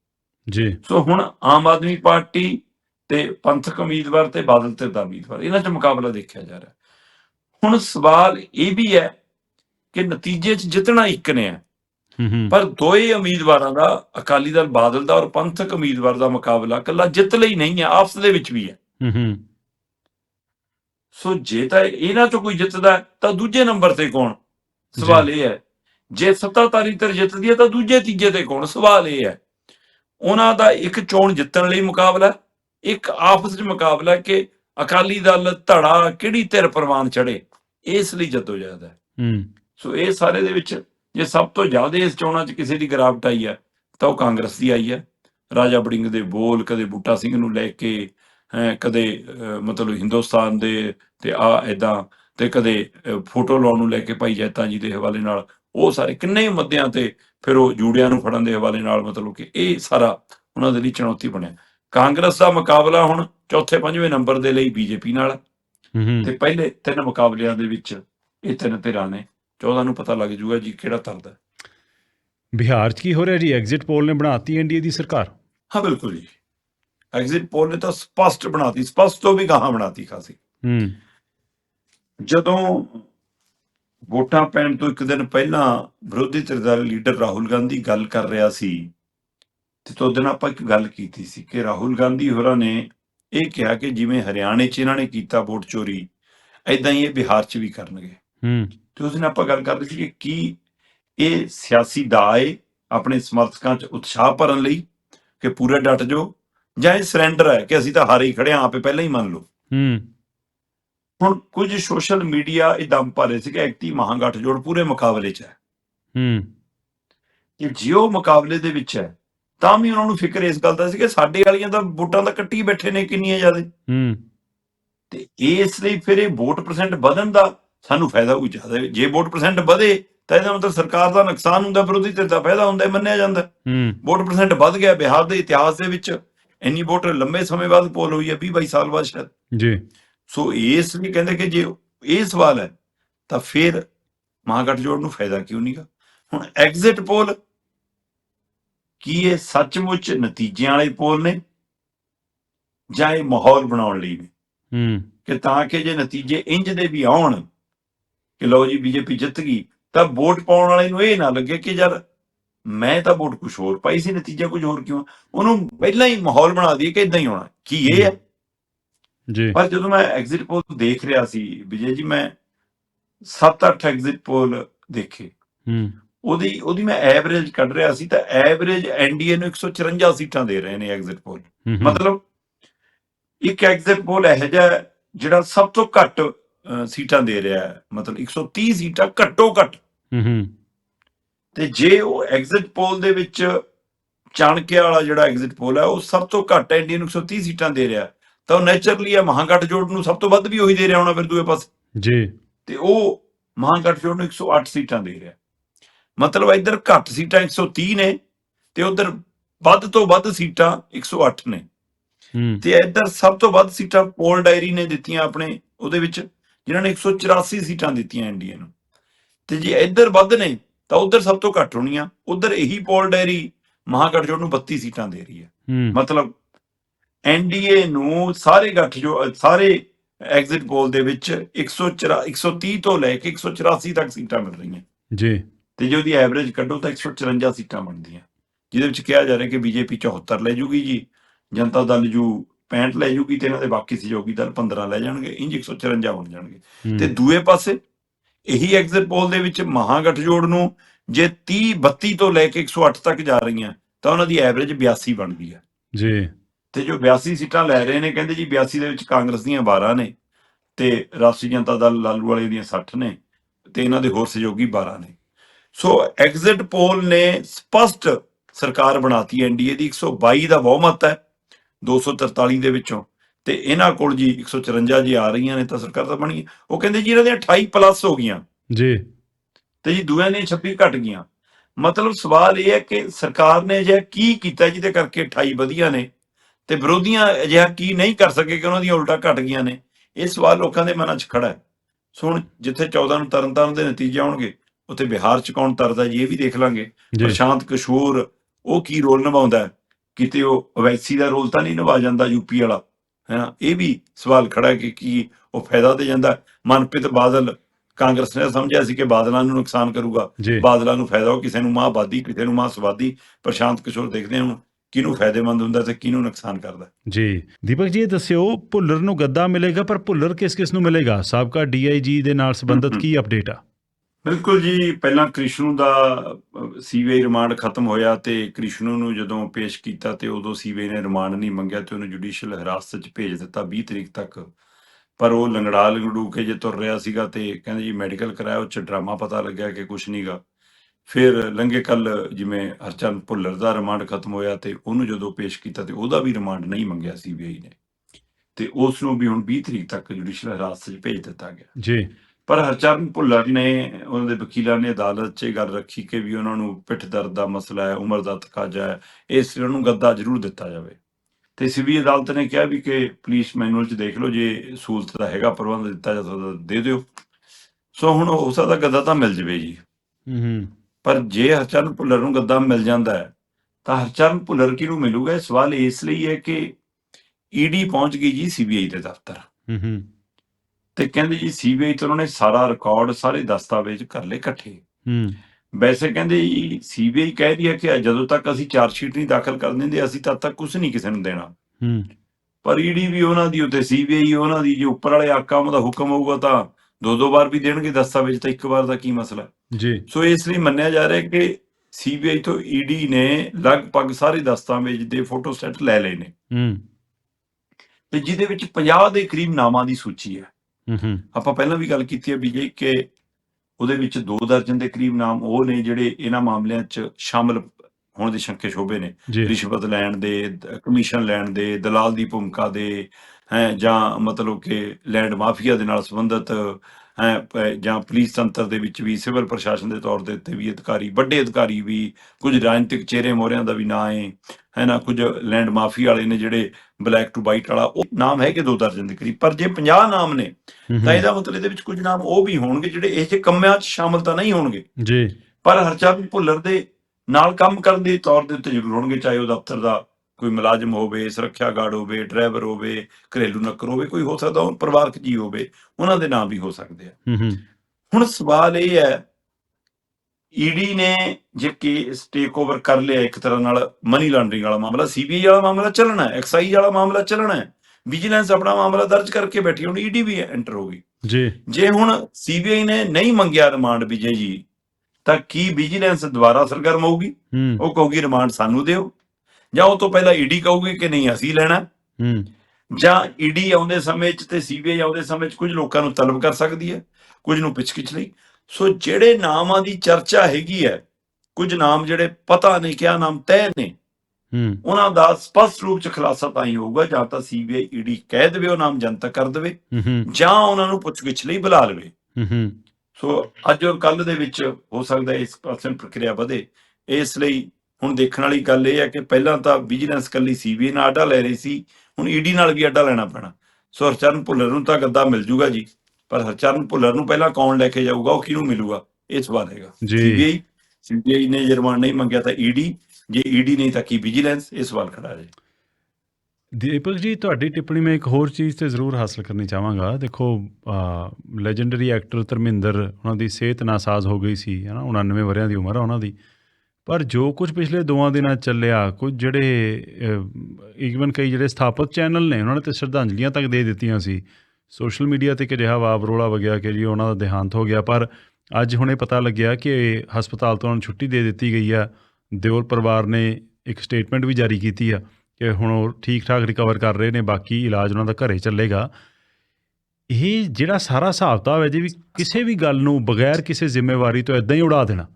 ਜੀ। ਸੋ ਹੁਣ ਆਮ ਆਦਮੀ ਪਾਰਟੀ ਤੇ ਪੰਥਕ ਉਮੀਦਵਾਰ ਤੇ ਬਾਦਲ ਤੇ ਦਾ ਉਮੀਦਵਾਰ। ਇਹਨਾਂ 'ਚ ਮੁਕਾਬਲਾ ਦੇਖਿਆ ਜਾ ਰਿਹਾ। ਹੁਣ ਸਵਾਲ ਇਹ ਵੀ ਹੈ ਕਿ ਨਤੀਜੇ 'ਚ ਜਿੱਤਣਾ ਇੱਕ ਨੇ ਹੈ। ਪਰ ਦੋਏ ਉਮੀਦਵਾਰਾਂ ਦਾ ਅਕਾਲੀ ਦਲ ਬਾਦਲ ਦਾ ਔਰ ਪੰਥਕ ਉਮੀਦਵਾਰ ਦਾ ਮੁਕਾਬਲਾ ਕੱਲਾ ਜਿੱਤ ਲਈ ਨਹੀਂ ਹੈ ਆਪਸ ਦੇ ਵਿੱਚ ਵੀ ਹੈ। ਸੋ ਜੇ ਤਾਂ ਇਹਨਾਂ ਚੋਂ ਕੋਈ ਜਿੱਤਦਾ ਤਾਂ ਦੂਜੇ ਨੰਬਰ ਤੇ ਕੌਣ? ਸਵਾਲ ਇਹ ਹੈ। ਜੇ ਸੱਤਾਧਾਰੀ ਧਿਰ ਜਿੱਤਦੀ ਹੈ ਤਾਂ ਦੂਜੇ ਤੀਜੇ ਤੇ ਕੌਣ? ਸਵਾਲ ਇਹ ਹੈ। ਉਹਨਾਂ ਦਾ ਇੱਕ ਚੋਣ ਜਿੱਤਣ ਲਈ ਮੁਕਾਬਲਾ ਹੈ, ਇੱਕ ਆਪਸ ਵਿੱਚ ਮੁਕਾਬਲਾ ਕਿ ਅਕਾਲੀ ਦਲ ਧੜਾ ਕਿਹੜੀ ਧਿਰ ਪ੍ਰਵਾਨ ਚੜੇ ਇਸ ਲਈ ਜਦੋਜਹਿਦ ਹੈ। ਹੂੰ, ਸੋ ਇਹ ਸਾਰੇ ਦੇ ਵਿੱਚ ਜੇ ਸਭ ਤੋਂ ਜ਼ਿਆਦਾ ਇਸ ਚੋਣਾਂ 'ਚ ਕਿਸੇ ਦੀ ਗਿਰਾਵਟ ਆਈ ਹੈ ਤਾਂ ਉਹ ਕਾਂਗਰਸ ਦੀ ਆਈ ਹੈ। ਰਾਜਾ ਬੜਿੰਗ ਦੇ ਬੋਲ ਕਦੇ ਬੂਟਾ ਸਿੰਘ ਨੂੰ ਲੈ ਕੇ ਹੈਂ, ਕਦੇ ਮਤਲਬ ਹਿੰਦੁਸਤਾਨ ਦੇ ਤੇ ਆ ਇਦਾਂ ਤੇ ਕਦੇ ਫੋਟੋ ਲਾਉਣ ਨੂੰ ਲੈ ਕੇ ਭਾਈ ਜੈਤਾ ਜੀ ਦੇ ਹਵਾਲੇ ਨਾਲ ਉਹ ਸਾਰੇ ਕਿੰਨੇ ਮੁੱਦਿਆਂ ਤੇ ਫਿਰ ਉਹ ਜੂੜਿਆਂ ਨੂੰ ਫੜਨ ਦੇ ਹਵਾਲੇ ਨਾਲ ਮਤਲਬ ਕਿ ਇਹ ਸਾਰਾ ਉਹਨਾਂ ਦੇ ਲਈ ਚੁਣੌਤੀ ਬਣਿਆ। ਕਾਂਗਰਸ ਦਾ ਮੁਕਾਬਲਾ ਹੁਣ ਚੌਥੇ ਪੰਜਵੇਂ ਨੰਬਰ ਦੇ ਲਈ ਬੀਜੇਪੀ ਨਾਲ। ਤੇ ਪਹਿਲੇ ਤਿੰਨ ਮੁਕਾਬਲਿਆਂ ਦੇ ਵਿੱਚ ਇਹ ਤਿੰਨ ਧਿਰਾਂ ਨੇ। 14 ਨੂੰ ਪਤਾ ਲੱਗ ਜੂਗਾ ਜੀ ਕਿਹੜਾ ਤਰਦਾ। ਬਿਹਾਰ 'ਚ ਕੀ ਹੋ ਰਿਹਾ ਜੀ? ਐਗਜ਼ਿਟ ਪੋਲ ਨੇ ਬਣਾਤੀ ਐਨਡੀਏ ਦੀ ਸਰਕਾਰ। ਹਾਂ ਬਿਲਕੁਲ ਜੀ। ਐਗਜ਼ਿਟ ਪੋਲ ਨੇ ਤਾਂ ਸਪਸ਼ਟ ਬਣਾਤੀ ਸਪਸ਼ਟ ਤੋਂ ਵੀ ਗਾਹਾਂ ਬਣਾਤੀ ਖਾਸੀ। ਹੂੰ। ਜਦੋਂ ਵੋਟਾਂ ਪੈਣ ਤੋਂ ਇੱਕ ਦਿਨ ਪਹਿਲਾਂ ਵਿਰੋਧੀ ਧਿਰ ਦਾ ਲੀਡਰ ਰਾਹੁਲ ਗਾਂਧੀ ਗੱਲ ਕਰ ਰਿਹਾ ਸੀ ਤੇ ਤੋਂ ਦਿਨ ਆਪਾਂ ਇੱਕ ਗੱਲ ਕੀਤੀ ਸੀ ਕਿ ਰਾਹੁਲ ਗਾਂਧੀ ਹੋਰਾਂ ਨੇ ਇਹ ਕਿਹਾ ਕਿ ਜਿਵੇਂ ਹਰਿਆਣੇ 'ਚ ਇਹਨਾਂ ਨੇ ਕੀਤਾ ਵੋਟ ਚੋਰੀ ਐਦਾਂ ਹੀ ਇਹ ਬਿਹਾਰ 'ਚ ਵੀ ਕਰਨਗੇ। ਹੂੰ। ਤੇ ਉਸ ਦਿਨ ਆਪਾਂ ਗੱਲ ਕਰਦੇ ਸੀ ਕਿ ਕੀ ਇਹ ਸਿਆਸੀ ਦਾਅ ਆਪਣੇ ਸਮਰਥਕਾਂ 'ਚ ਉਤਸ਼ਾਹ ਭਰਨ ਲਈ ਕਿ ਪੂਰਾ ਡਟ ਜਾਓ ਜਾਂ ਇਹ ਸਰੈਂਡਰ ਹੈ ਕਿ ਅਸੀਂ ਤਾਂ ਹਾਰੇ ਹੀ ਖੜੇ ਹਾਂ ਆਪੇ ਪਹਿਲਾਂ ਹੀ ਮੰਨ ਲਓ। ਹੂੰ। ਹੁਣ ਕੁਝ ਸੋਸ਼ਲ ਮੀਡੀਆ ਇਹ ਦਮ ਰਹੇ ਸੀ ਕਿ ਐਕਟੀ ਮਹਾਗਠਜੋੜ ਪੂਰੇ ਮੁਕਾਬਲੇ 'ਚ ਹੈ। ਹੂੰ। ਕਿ ਜਿਓ ਮੁਕਾਬਲੇ ਦੇ ਵਿੱਚ ਹੈ ਤਾਂ ਵੀ ਉਹਨਾਂ ਨੂੰ ਫਿਕਰ ਇਸ ਗੱਲ ਦਾ ਸੀ ਕਿ ਸਾਡੇ ਵਾਲੀਆਂ ਤਾਂ ਵੋਟਾਂ ਤਾਂ ਕੱਟੀ ਬੈਠੇ ਨੇ ਕਿੰਨੀਆਂ ਜ਼ਿਆਦਾ। ਹੂੰ। ਤੇ ਇਸ ਲਈ ਫਿਰ ਇਹ ਵੋਟ ਪਰਸੈਂਟ ਵਧਣ ਦਾ ਸਾਨੂੰ ਫਾਇਦਾ ਹੋਈ ਜ਼ਿਆਦਾ। ਜੇ ਵੋਟ ਪਰਸੈਂਟ ਵਧੇ ਤਾਂ ਇਹਦਾ ਮਤਲਬ ਸਰਕਾਰ ਦਾ ਨੁਕਸਾਨ ਹੁੰਦਾ ਵਿਰੋਧੀ ਧਿਰ ਦਾ ਫਾਇਦਾ ਹੁੰਦਾ ਮੰਨਿਆ ਜਾਂਦਾ। ਹੂੰ। ਵੋਟ ਪਰਸੈਂਟ ਵੱਧ ਗਿਆ ਬਿਹਾਰ ਦੇ ਇਤਿਹਾਸ ਦੇ ਵਿੱਚ ਇੰਨੀ ਵੋਟ ਲੰਬੇ ਸਮੇਂ ਬਾਅਦ ਪੋਲ ਹੋਈ ਹੈ 20 22 ਸਾਲ ਬਾਅਦ ਸ਼ਾਇਦ। ਜੀ। ਸੋ ਇਸ ਲਈ ਕਹਿੰਦੇ ਕਿ ਜੇ ਇਹ ਸਵਾਲ ਹੈ ਤਾਂ ਫਿਰ ਮਹਾਗਠਜੋੜ ਨੂੰ ਫਾਇਦਾ ਕਿਉਂ ਨਹੀਂਗਾ ਹੁਣ ਐਗਜ਼ਿਟ ਪੋਲ ਕੀ ਇਹ ਸੱਚਮੁੱਚ ਨਤੀਜਿਆਂ ਵਾਲੇ ਪੋਲ ਨੇ? ਜਾਂ ਇਹ ਮਾਹੌਲ ਬਣਾਉਣ ਲਈ ਨੇ? ਹੂੰ। ਕਿ ਤਾਂ ਕਿ ਜੇ ਨਤੀਜੇ ਇੰਜ ਦੇ ਵੀ ਆਉਣ ਕਿ ਲਓ ਜੀ ਬੀਜੇਪੀ ਜਿੱਤ ਗਈ ਤਾਂ ਵੋਟ ਪਾਉਣ ਵਾਲੇ ਨੂੰ ਇਹ ਨਾ ਲੱਗੇ ਕਿ ਯਾਰ ਮੈਂ ਤਾਂ ਵੋਟ ਕੁਝ ਹੋਰ ਪਾਈ ਸੀ ਨਤੀਜਾ ਕੁਝ ਹੋਰ ਕਿਉਂ? ਉਹਨੂੰ ਪਹਿਲਾਂ ਹੀ ਮਾਹੌਲ ਬਣਾ ਦਈਏ ਕਿ ਇਦਾਂ ਹੀ ਹੋਣਾ। ਕੀ ਇਹ ਹੈ? ਜੀ। ਪਰ ਜਦੋਂ ਮੈਂ ਐਗਜ਼ਿਟ ਪੋਲ ਦੇਖ ਰਿਹਾ ਸੀ ਵਿਜੇ ਜੀ ਮੈਂ 7-8 ਐਗਜ਼ਿਟ ਪੋਲ ਦੇਖੇ। ਹੂੰ। ਉਹਦੀ ਉਹਦੀ ਮੈਂ ਐਵਰੇਜ ਕੱਢ ਰਿਹਾ ਸੀ ਤਾਂ ਐਵਰੇਜ ਐਨਡੀਏ ਨੂੰ 154 ਸੀਟਾਂ ਦੇ ਰਹੇ ਨੇ ਐਗਜ਼ਿਟ ਪੋਲ ਮਤਲਬ ਇੱਕ ਐਗਜ਼ਿਟ ਪੋਲ ਇਹ ਜਿਹਾ ਜਿਹੜਾ ਸਭ ਤੋਂ ਘੱਟ ਸੀਟਾਂ ਦੇ ਰਿਹਾ ਹੈ। ਮਤਲਬ 130 ਸੀਟਾਂ ਘੱਟੋ ਘੱਟ ਹੂੰ ਹੂੰ। ਤੇ ਜੇ ਉਹ ਐਗਜ਼ਿਟ ਪੋਲ ਦੇ ਵਿੱਚ ਚਾਣਕੇ ਵਾਲਾ ਜਿਹੜਾ ਐਗਜ਼ਿਟ ਪੋਲ ਹੈ ਉਹ ਸਭ ਤੋਂ ਘੱਟ ਐਨਡੀਏ ਨੂੰ 130 ਸੀਟਾਂ ਦੇ ਰਿਹਾ। ਤਾਂ ਉਹ ਨੇਚਰਲੀ ਆ ਮਹਾਗਠਜੋੜ ਨੂੰ ਸਭ ਤੋਂ ਵੱਧ ਵੀ ਉਹੀ ਦੇ ਰਿਹਾ ਹੋਣਾ ਫਿਰ ਦੂਏ ਪਾਸੇ। ਜੀ। ਤੇ ਉਹ ਮਹਾਗਠਜੋੜ ਨੂੰ 108 ਸੀਟਾਂ ਦੇ ਰਿਹਾ। ਮਤਲਬ ਇੱਧਰ ਘੱਟ ਸੀਟਾਂ 130 ਨੇ ਤੇ ਉਧਰ ਵੱਧ ਤੋਂ ਵੱਧ ਸੀਟਾਂ 108 ਨੇ। ਤੇ ਇੱਧਰ ਸਭ ਤੋਂ ਵੱਧ ਸੀਟਾਂ ਪੋਲ ਡਾਇਰੀ ਨੇ ਦਿੱਤੀਆਂ ਆਪਣੇ ਉਹਦੇ ਵਿੱਚ ਜਿਨ੍ਹਾਂ ਨੇ 184 ਸੀਟਾਂ ਦਿੱਤੀਆਂ ਐਨਡੀਏ ਨੂੰ। ਤੇ ਜੇ ਇੱਧਰ ਵੱਧ ਨੇ ਤਾਂ ਉਧਰ ਸਭ ਤੋਂ ਘੱਟ ਹੋਣੀਆਂ। ਉਧਰ ਇਹੀ ਪੋਲ ਡਾਇਰੀ ਮਹਾਗਠਜੋੜ ਨੂੰ 32 ਸੀਟਾਂ ਦੇ ਰਹੀ ਹੈ। ਮਤਲਬ ਐਨਡੀਏ ਨੂੰ ਸਾਰੇ ਗੱਠ ਜੋ ਸਾਰੇ ਐਗਜ਼ਿਟ ਪੋਲ ਦੇ ਵਿੱਚ 104 130 ਤੋਂ ਲੈ ਕੇ 184 ਤੱਕ ਸੀਟਾਂ ਮਿਲ ਰਹੀਆਂ। ਜੀ। ਤੇ ਜੇ ਉਹਦੀ ਐਵਰੇਜ ਕੱਢੋ ਤਾਂ 154 ਸੀਟਾਂ ਬਣਦੀਆਂ। ਜਿਹਦੇ ਵਿੱਚ ਕਿਹਾ ਜਾ ਰਿਹਾ ਕਿ ਬੀਜੇਪੀ 74 ਲੈ ਜੂਗੀ ਜੀ ਜਨਤਾ ਦਲ ਜੂ 65 ਲੈ ਜੂਗੀ ਤੇ ਇਹਨਾਂ ਦੇ ਬਾਕੀ ਸਹਿਯੋਗੀ ਦਲ 15 ਲੈ ਜਾਣਗੇ ਇੰਜ 154 ਬਣ ਜਾਣਗੇ। ਤੇ ਦੂਏ ਪਾਸੇ ਇਹੀ ਐਗਜ਼ਿਟ ਪੋਲ ਦੇ ਵਿੱਚ ਮਹਾਗਠਜੋੜ ਨੂੰ ਜੇ 30 32 ਤੋਂ ਲੈ ਕੇ 108 ਤੱਕ ਜਾ ਰਹੀਆਂ ਤਾਂ ਉਹਨਾਂ ਦੀ ਐਵਰੇਜ 82 ਬਣਦੀ ਹੈ ਜੀ। ਤੇ ਜੋ 82 ਸੀਟਾਂ ਲੈ ਰਹੇ ਨੇ ਕਹਿੰਦੇ ਜੀ 82 ਦੇ ਵਿੱਚ ਕਾਂਗਰਸ ਦੀਆਂ 12 ਨੇ ਤੇ ਰਾਸ਼ਟਰੀ ਜਨਤਾ ਦਲ ਲਾਲੂ ਵਾਲੇ ਦੀਆਂ 60 ਨੇ ਤੇ ਇਹਨਾਂ ਦੇ ਹੋਰ ਸਹਿਯੋਗੀ 12 ਨੇ। ਸੋ ਐਗਜ਼ਿਟ ਪੋਲ ਨੇ ਸਪਸ਼ਟ ਸਰਕਾਰ ਬਣਾਤੀ ਐਨਡੀਏ ਦੀ। 122 ਦਾ ਬਹੁਮਤ ਹੈ 243 ਦੇ ਵਿੱਚੋਂ। ਤੇ ਇਹਨਾਂ ਕੋਲ ਜੀ 154 ਜੀ ਆ ਰਹੀਆਂ ਨੇ ਤਾਂ ਸਰਕਾਰ ਤਾਂ ਬਣੀ। ਉਹ ਕਹਿੰਦੇ ਜੀ ਇਹਨਾਂ ਦੀਆਂ 28 ਪਲੱਸ ਹੋ ਗਈਆਂ। ਜੀ। ਤੇ ਜੀ ਦੂਆਂ ਦੀਆਂ 26 ਘਟ ਗਈਆਂ। ਮਤਲਬ ਸਵਾਲ ਇਹ ਹੈ ਕਿ ਸਰਕਾਰ ਨੇ ਅਜਿਹਾ ਕੀ ਕੀਤਾ ਜਿਹਦੇ ਕਰਕੇ 28 ਵਧੀਆਂ ਨੇ? ਤੇ ਵਿਰੋਧੀਆਂ ਅਜਿਹਾ ਕੀ ਨਹੀਂ ਕਰ ਸਕੇ ਕਿ ਉਹਨਾਂ ਦੀਆਂ ਉਲਟਾ ਘਟ ਗਈਆਂ ਨੇ? ਇਹ ਸਵਾਲ ਲੋਕਾਂ ਦੇ ਮਨਾਂ 'ਚ ਖੜਾ ਹੈ। ਸੋ ਹੁਣ ਜਿੱਥੇ 14 ਨੂੰ ਤਰਨਤਾਰਨ ਦੇ ਨਤੀਜੇ ਆਉਣਗੇ ਉੱਥੇ ਬਿਹਾਰ 'ਚ ਕੌਣ ਤਰਦਾ ਜੀ ਇਹ ਵੀ ਦੇਖ ਲਾਂਗੇ। ਪ੍ਰਸ਼ਾਂਤ ਕਿਸ਼ੋਰ ਉਹ ਕੀ ਰੋਲ ਨਿਭਾਉਂਦਾ ਕਿਤੇ ਉਹ ਅਵੈਸੀ ਦਾ ਰੋਲ ਤਾਂ ਨਹੀਂ ਨਿਭਾ ਜਾਂਦਾ ਯੂਪੀ ਵਾਲਾ ਹੈ ਨਾ? ਇਹ ਵੀ ਸਵਾਲ ਖੜਾ ਕਿ ਕੀ ਉਹ ਫਾਇਦਾ ਤੇ ਜਾਂਦਾ ਮਨਪ੍ਰੀਤ ਬਾਦਲ ਕਾਂਗਰਸ ਨੇ ਸਮਝਿਆ ਸੀ ਕਿ ਬਾਦਲਾਂ ਨੂੰ ਨੁਕਸਾਨ ਕਰੂਗਾ। ਬਾਦਲਾਂ ਨੂੰ ਫਾਇਦਾ ਹੋ ਕਿਸੇ ਨੂੰ ਮਾਂਵਾਦੀ ਕਿਸੇ ਨੂੰ ਮਾਂਸਵਾਦੀ ਪ੍ਰਸ਼ਾਂਤ ਕਿਸ਼ੋਰ ਦੇਖਦੇ ਹਾਂ ਹੁਣ ਕਿਹਨੂੰ ਫਾਇਦੇਮੰਦ ਹੁੰਦਾ ਤੇ ਕਿਹਨੂੰ ਨੁਕਸਾਨ ਕਰਦਾ। ਜੀ। ਦੀਪਕ ਜੀ ਇਹ ਦੱਸਿਓ ਭੁੱਲਰ ਨੂੰ ਗੱਦਾ ਮਿਲੇਗਾ ਪਰ ਭੁੱਲਰ ਕਿਸ ਕਿਸ ਨੂੰ ਮਿਲੇਗਾ? ਸਾਬਕਾ ਡੀਆਈਜੀ ਦੇ ਨਾਲ ਸੰਬੰਧਿਤ ਕੀ ਅਪਡੇਟ ਆ? ਬਿਲਕੁਲ ਜੀ, ਪਹਿਲਾਂ ਕ੍ਰਿਸ਼ਨੂ ਦਾ ਸੀਬੀਆਈ ਰਿਮਾਂਡ ਖਤਮ ਹੋਇਆ ਤੇ ਕ੍ਰਿਸ਼ਨੂ ਨੂੰ ਜਦੋਂ ਪੇਸ਼ ਕੀਤਾ ਤੇ ਉਦੋਂ ਸੀਬੀਆਈ ਨੇ ਰਿਮਾਂਡ ਨਹੀਂ ਮੰਗਿਆ ਤੇ ਉਹਨੂੰ ਜੁਡੀਸ਼ੀਅਲ ਹਿਰਾਸਤ 'ਚ ਭੇਜ ਦਿੱਤਾ 20 ਤਰੀਕ ਤੱਕ। ਪਰ ਉਹ ਲੰਗੜਾ ਲੰਗੜੂ ਕੇ ਜੇ ਤੁਰ ਰਿਹਾ ਸੀਗਾ ਤੇ ਕਹਿੰਦੇ ਜੀ ਮੈਡੀਕਲ ਕਰਾਇਆ, ਉਹ 'ਚ ਡਰਾਮਾ ਪਤਾ ਲੱਗਿਆ ਕਿ ਕੁਝ ਨਹੀਂਗਾ ਫਿਰ ਲੰਗੇ ਕੱਲ ਜਿਵੇਂ ਹਰਚੰਦ ਭੁੱਲਰ ਦਾ ਰਿਮਾਂਡ ਖਤਮ ਹੋਇਆ ਤੇ ਉਹਨੂੰ ਜਦੋਂ ਪੇਸ਼ ਕੀਤਾ ਤੇ ਉਹਦਾ ਵੀ ਰਿਮਾਂਡ ਨਹੀਂ ਮੰਗਿਆ ਸੀਬੀਆਈ ਨੇ। ਤੇ ਉਸ ਨੂੰ ਵੀ ਹੁਣ 20 ਤਰੀਕ ਤੱਕ ਜੁਡੀਸ਼ੀਅਲ ਹਿਰਾਸਤ 'ਚ ਭੇਜ ਦਿੱਤਾ ਗਿਆ। ਜੀ। ਪਰ ਹਰਚਰਨ ਭੁੱਲਰ ਨੇ ਉਹਨਾਂ ਦੇ ਵਕੀਲਾਂ ਨੇ ਅਦਾਲਤ 'ਚ ਇਹ ਗੱਲ ਰੱਖੀ ਕਿ ਵੀ ਉਹਨਾਂ ਨੂੰ ਪਿੱਠ ਦਰਦ ਦਾ ਮਸਲਾ ਹੈ ਉਮਰ ਦਾ ਤਕਾਜ਼ਾ ਹੈ ਇਸ ਲਈ ਉਹਨਾਂ ਗੱਦਾ ਜ਼ਰੂਰ ਦਿੱਤਾ ਜਾਵੇ। ਤੇ ਸਿਵੀ ਅਦਾਲਤ ਨੇ ਕਿਹਾ ਵੀ ਕਿ ਪੁਲਿਸ ਮੈਨੂਅਲ 'ਚ ਦੇਖ ਲਓ ਜੇ ਸਹੂਲਤ ਦਾ ਹੈਗਾ ਪ੍ਰਬੰਧ ਦਿੱਤਾ ਜਾ ਸਕਦਾ ਦੇ ਦਿਓ। ਸੋ ਹੁਣ ਹੋ ਸਕਦਾ ਗੱਦਾ ਤਾਂ ਮਿਲ ਜਵੇ ਜੀ। ਹੂੰ ਪਰ ਜੇ ਹਰਚਰਨ ਭੁੱਲਰ ਨੂੰ ਗੱਦਾ ਮਿਲ ਜਾਂਦਾ ਹੈ ਤਾਂ ਹਰਚਰਨ ਭੁੱਲਰ ਕਿਹਨੂੰ ਮਿਲੂਗਾ? ਇਹ ਸਵਾਲ ਇਸ ਲਈ ਹੈ ਕਿ ਈਡੀ ਪਹੁੰਚ ਗਈ ਜੀ ਸੀਬੀਆਈ ਦੇ ਦਫ਼ਤਰ। ਹੂੰ ਹੂੰ। ਤੇ ਕਹਿੰਦੇ ਜੀ ਸੀਬੀਆਈ ਤੋਂ ਉਹਨਾਂ ਨੇ ਸਾਰਾ ਰਿਕਾਰਡ ਸਾਰੇ ਦਸਤਾਵੇਜ਼ ਕਰ ਲਏ ਇਕੱਠੇ। ਹੂੰ। ਵੈਸੇ ਕਹਿੰਦੇ ਜੀ ਸੀਬੀਆਈ ਕਹਿ ਰਹੀ ਹੈ ਕਿ ਜਦੋਂ ਤੱਕ ਅਸੀਂ ਚਾਰਜ ਸ਼ੀਟ ਨਹੀਂ ਦਾਖਲ ਕਰ ਦਿੰਦੇ ਅਸੀਂ ਤਦ ਤੱਕ ਕੁਝ ਨਹੀਂ ਕਿਸੇ ਨੂੰ ਦੇਣਾ। ਹੂੰ। ਪਰ ਈਡੀ ਵੀ ਉਹਨਾਂ ਦੀ ਉੱਤੇ ਸੀਬੀਆਈ ਉਹਨਾਂ ਦੀ ਜੇ ਉੱਪਰ ਵਾਲੇ ਆਕਾਮ ਦਾ ਹੁਕਮ ਹੋਊਗਾ ਤਾਂ ਦੋ ਦੋ ਵਾਰ ਵੀ ਦੇਣਗੇ ਦਸਤਾਵੇਜ਼ ਤਾਂ ਇੱਕ ਵਾਰ ਦਾ ਕੀ ਮਸਲਾ? ਜੀ। ਸੋ ਇਸ ਲਈ ਮੰਨਿਆ ਜਾ ਰਿਹਾ ਹੈ ਕਿ ਸੀਬੀਆਈ ਤੋਂ ਈਡੀ ਨੇ ਲਗਭਗ ਸਾਰੇ ਦਸਤਾਵੇਜ਼ ਦੇ ਫੋਟੋ ਸੈੱਟ ਲੈ ਲਏ ਨੇ। ਹੂੰ। ਤੇ ਜਿਹਦੇ ਵਿੱਚ 50 ਦੇ ਕਰੀਬ ਨਾਮਾਂ ਦੀ ਸੂਚੀ ਹੈ। ਹੂੰ ਹੂੰ ਆਪਾਂ ਪਹਿਲਾਂ ਵੀ ਗੱਲ ਕੀਤੀ ਹੈ ਵਿਜੇ ਕਿ ਉਹਦੇ ਵਿੱਚ ਦੋ ਦਰਜਨ ਦੇ ਕਰੀਬ ਨਾਮ ਉਹ ਨੇ ਜਿਹੜੇ ਇਹਨਾਂ ਮਾਮਲਿਆਂ 'ਚ ਸ਼ਾਮਲ ਹੋਣ ਦੇ ਸ਼ੰਕੇ ਸ਼ੋਭੇ ਨੇ। ਰਿਸ਼ਵਤ ਲੈਣ ਦੇ ਕਮਿਸ਼ਨ ਲੈਣ ਦੇ ਦਲਾਲ ਦੀ ਭੂਮਿਕਾ ਦੇ ਹੈ ਜਾਂ ਮਤਲਬ ਕਿ ਲੈਂਡ ਮਾਫੀਆ ਦੇ ਨਾਲ ਸੰਬੰਧਿਤ ਜਾਂ ਪੁਲਿਸ ਤੰਤਰ ਦੇ ਵਿੱਚ ਵੀ ਸਿਵਲ ਪ੍ਰਸ਼ਾਸਨ ਦੇ ਤੌਰ ਦੇ ਉੱਤੇ ਵੀ ਅਧਿਕਾਰੀ ਵੱਡੇ ਅਧਿਕਾਰੀ ਵੀ ਕੁਝ ਰਾਜਨੀਤਿਕ ਚਿਹਰੇ ਮੋਹਰਿਆਂ ਦਾ ਵੀ ਨਾਂ ਹੈ ਹੈ ਨਾ ਕੁਝ ਲੈਂਡ ਮਾਫੀ ਵਾਲੇ ਨੇ ਜਿਹੜੇ ਬਲੈਕ ਟੂ ਵਾਈਟ ਵਾਲਾ ਉਹ ਨਾਮ ਹੈ ਕਿ ਦੋ ਦਰਜਨ ਦੇ ਕਰੀਬ ਪਰ ਜੇ 50 ਨਾਮ ਨੇ ਤਾਂ ਇਹਦਾ ਮਤਲਬ ਇਹਦੇ ਵਿੱਚ ਕੁਝ ਨਾਮ ਉਹ ਵੀ ਹੋਣਗੇ ਜਿਹੜੇ ਇਹ ਜਿਹੇ ਕੰਮਾਂ 'ਚ ਸ਼ਾਮਲ ਤਾਂ ਨਹੀਂ ਹੋਣਗੇ। ਜੀ। ਪਰ ਹਰਚੰਦ ਭੁੱਲਰ ਦੇ ਨਾਲ ਕੰਮ ਕਰਨ ਦੇ ਤੌਰ ਦੇ ਉੱਤੇ ਜ਼ਰੂਰ ਹੋਣਗੇ ਚਾਹੇ ਉਹ ਦਫ਼ਤਰ ਦਾ ਕੋਈ ਮੁਲਾਜ਼ਮ ਹੋਵੇ ਸੁਰੱਖਿਆ ਗਾਰਡ ਹੋਵੇ ਡਰਾਈਵਰ ਹੋਵੇ ਘਰੇਲੂ ਨੌਕਰ ਹੋਵੇ ਕੋਈ ਹੋ ਸਕਦਾ ਉਹ ਪਰਿਵਾਰਕ ਜੀ ਹੋਵੇ ਉਹਨਾਂ ਦੇ ਨਾਮ ਵੀ ਹੋ ਸਕਦੇ ਆ। ਹੁਣ ਸਵਾਲ ਇਹ ਹੈ ਈਡੀ ਨੇ ਜੇ ਕੇਸ ਟੇਕ ਓਵਰ ਕਰ ਲਿਆ ਇੱਕ ਤਰ੍ਹਾਂ ਨਾਲ ਮਨੀ ਲਾਂਡਰਿੰਗ ਵਾਲਾ ਮਾਮਲਾ ਸੀਬੀਆਈ ਵਾਲਾ ਮਾਮਲਾ ਚੱਲਣਾ ਹੈ ਐਕਸਾਈਜ਼ ਵਾਲਾ ਮਾਮਲਾ ਚੱਲਣਾ ਹੈ ਵਿਜੀਲੈਂਸ ਆਪਣਾ ਮਾਮਲਾ ਦਰਜ ਕਰਕੇ ਬੈਠੀ ਹੁਣ ਈਡੀ ਵੀ ਐਂਟਰ ਹੋ ਗਈ। ਜੀ। ਜੇ ਹੁਣ ਸੀਬੀਆਈ ਨੇ ਨਹੀਂ ਮੰਗਿਆ ਰਿਮਾਂਡ ਵਿਜੇ ਜੀ ਤਾਂ ਕੀ ਵਿਜੀਲੈਂਸ ਦੁਬਾਰਾ ਸਰਗਰਮ ਹੋਊਗੀ? ਉਹ ਕਹੂਗੀ ਰਿਮਾਂਡ ਸਾਨੂੰ ਦਿਓ। ਜਾਂ ਉਹ ਤੋਂ ਪਹਿਲਾਂ ਈਡੀ ਕਹੂਗੀ ਕਿ ਨਹੀਂ ਅਸੀਂ ਲੈਣਾ। ਹੂੰ। ਜਾਂ ਈਡੀ ਆਉਂਦੇ ਸਮੇਂ 'ਚ ਤੇ ਸੀਬੀਆਈ ਆਉਂਦੇ ਸਮੇਂ 'ਚ ਕੁਝ ਲੋਕਾਂ ਨੂੰ ਤਲਬ ਕਰ ਸਕਦੀ ਹੈ ਕੁਝ ਨੂੰ ਪਿਛਕਿਛ ਲਈ। ਸੋ ਜਿਹੜੇ ਨਾਮਾਂ ਦੀ ਚਰਚਾ ਹੈਗੀ ਹੈ ਕੁਝ ਨਾਮ ਜਿਹੜੇ ਪਤਾ ਨਹੀਂ ਕਿਆ ਨਾਮ ਤੈਅ ਨੇ ਹੂੰ। ਉਹਨਾਂ ਦਾ ਸਪਸ਼ਟ ਰੂਪ 'ਚ ਖੁਲਾਸਾ ਤਾਂ ਹੀ ਹੋਊਗਾ ਜਾਂ ਤਾਂ ਸੀਬੀਆਈ ਈਡੀ ਕਹਿ ਦੇਵੇ ਉਹ ਨਾਮ ਜਨਤਕ ਕਰ ਦੇਵੇ ਹੂੰ ਜਾਂ ਉਹਨਾਂ ਨੂੰ ਪੁੱਛਗਿੱਛ ਲਈ ਬੁਲਾ ਲਵੇ। ਸੋ ਅੱਜ ਔਰ ਕੱਲ ਦੇ ਵਿੱਚ ਹੋ ਸਕਦਾ ਇਸ ਪਾਸੇ ਪ੍ਰਕਿਰਿਆ ਵਧੇ ਇਸ ਲਈ ਹੁਣ ਦੇਖਣ ਵਾਲੀ ਗੱਲ ਇਹ ਹੈ ਕਿ ਪਹਿਲਾਂ ਤਾਂ ਵਿਜੀਲੈਂਸ ਕੱਲੀ ਸੀਬੀਆਈ ਨਾਲ ਆਡਾ ਲੈ ਰਹੀ ਸੀ ਹੁਣ ਈਡੀ ਨਾਲ ਵੀ ਆਡਾ ਲੈਣਾ ਪੈਣਾ। ਸੋ ਹਰਚਰਨ ਭੁੱਲਰ ਨੂੰ ਤਾਂ ਗੱਦਾ ਮਿਲ ਜੂਗਾ ਜੀ ਪਰ ਹਰਚਰਨ ਭੁੱਲਰ ਨੂੰ ਪਹਿਲਾਂ ਕੌਣ ਲੈ ਕੇ ਜਾਊਗਾ ਉਹ ਕਿਹਨੂੰ ਮਿਲੂਗਾ ਇਹ ਸਵਾਲ ਹੈਗਾ। ਜੀ। ਸੀਬੀਆਈ ਸੀਬੀਆਈ ਨੇ ਜੇ ਰਿਮਾਂਡ ਨਹੀਂ ਮੰਗਿਆ ਤਾਂ ਈਡੀ ਜੇ ਈਡੀ ਨਹੀਂ ਤਾਂ ਕੀ ਵਿਜੀਲੈਂਸ ਇਹ ਸਵਾਲ ਖੜਾ ਹੈ ਦੀਪਕ ਜੀ ਤੁਹਾਡੀ ਟਿੱਪਣੀ ਮੈਂ ਇੱਕ ਹੋਰ ਚੀਜ਼ ਤੇ ਜ਼ਰੂਰ ਹਾਸਲ ਕਰਨੀ ਚਾਹਾਂਗਾ। ਦੇਖੋ ਲੈਜੈਂਡਰੀ ਐਕਟਰ ਧਰਮਿੰਦਰ ਉਹਨਾਂ ਦੀ ਸਿਹਤ ਨਾਸਾਜ਼ ਹੋ ਗਈ ਸੀ ਹੈ ਨਾ 99 ਵਰਿਆਂ ਦੀ ਉਮਰ ਆ ਉਹਨਾਂ ਦੀ। ਪਰ ਜੋ ਕੁਝ ਪਿਛਲੇ ਦੋਵਾਂ ਦਿਨਾਂ 'ਚ ਚੱਲਿਆ ਕੁਝ ਜਿਹੜੇ ਈਵਨ ਕਈ ਜਿਹੜੇ ਸਥਾਪਿਤ ਚੈਨਲ ਨੇ, ਉਹਨਾਂ ਨੇ ਤੇ ਸ਼ਰਧਾਂਜਲੀਆਂ ਤੱਕ ਦੇ ਦਿੱਤੀਆਂ ਸੀ। ਸੋਸ਼ਲ ਮੀਡੀਆ ਤੇ ਕਿ ਜਿਹਾ ਵਾਵਰੋਲਾ ਵਗਿਆ ਕਿ ਜੀ ਉਹਨਾਂ ਦਾ ਦੇਹਾਂਤ ਹੋ ਗਿਆ, ਪਰ ਅੱਜ ਹੁਣੇ ਪਤਾ ਲੱਗਿਆ ਕਿ ਹਸਪਤਾਲ ਤੋਂ ਉਹਨਾਂ ਨੂੰ ਛੁੱਟੀ ਦੇ ਦਿੱਤੀ ਗਈ ਆ। ਦਿਓਲ ਪਰਿਵਾਰ ਨੇ ਇੱਕ ਸਟੇਟਮੈਂਟ ਵੀ ਜਾਰੀ ਕੀਤੀ ਆ ਕਿ ਹੁਣ ਉਹ ਠੀਕ ਠਾਕ ਰਿਕਵਰ ਕਰ ਰਹੇ ਨੇ, ਬਾਕੀ ਇਲਾਜ ਉਹਨਾਂ ਦਾ ਘਰੇ ਚੱਲੇਗਾ। ਇਹ ਜਿਹੜਾ ਸਾਰਾ ਹਿਸਾਬ ਕਿਤਾਬ ਹੈ ਜੀ ਵੀ ਕਿਸੇ ਵੀ ਗੱਲ ਨੂੰ ਬਗੈਰ ਕਿਸੇ ਜ਼ਿੰਮੇਵਾਰੀ ਤੋਂ ਇਦਾਂ ਹੀ ਉਡਾ ਦੇਣਾ।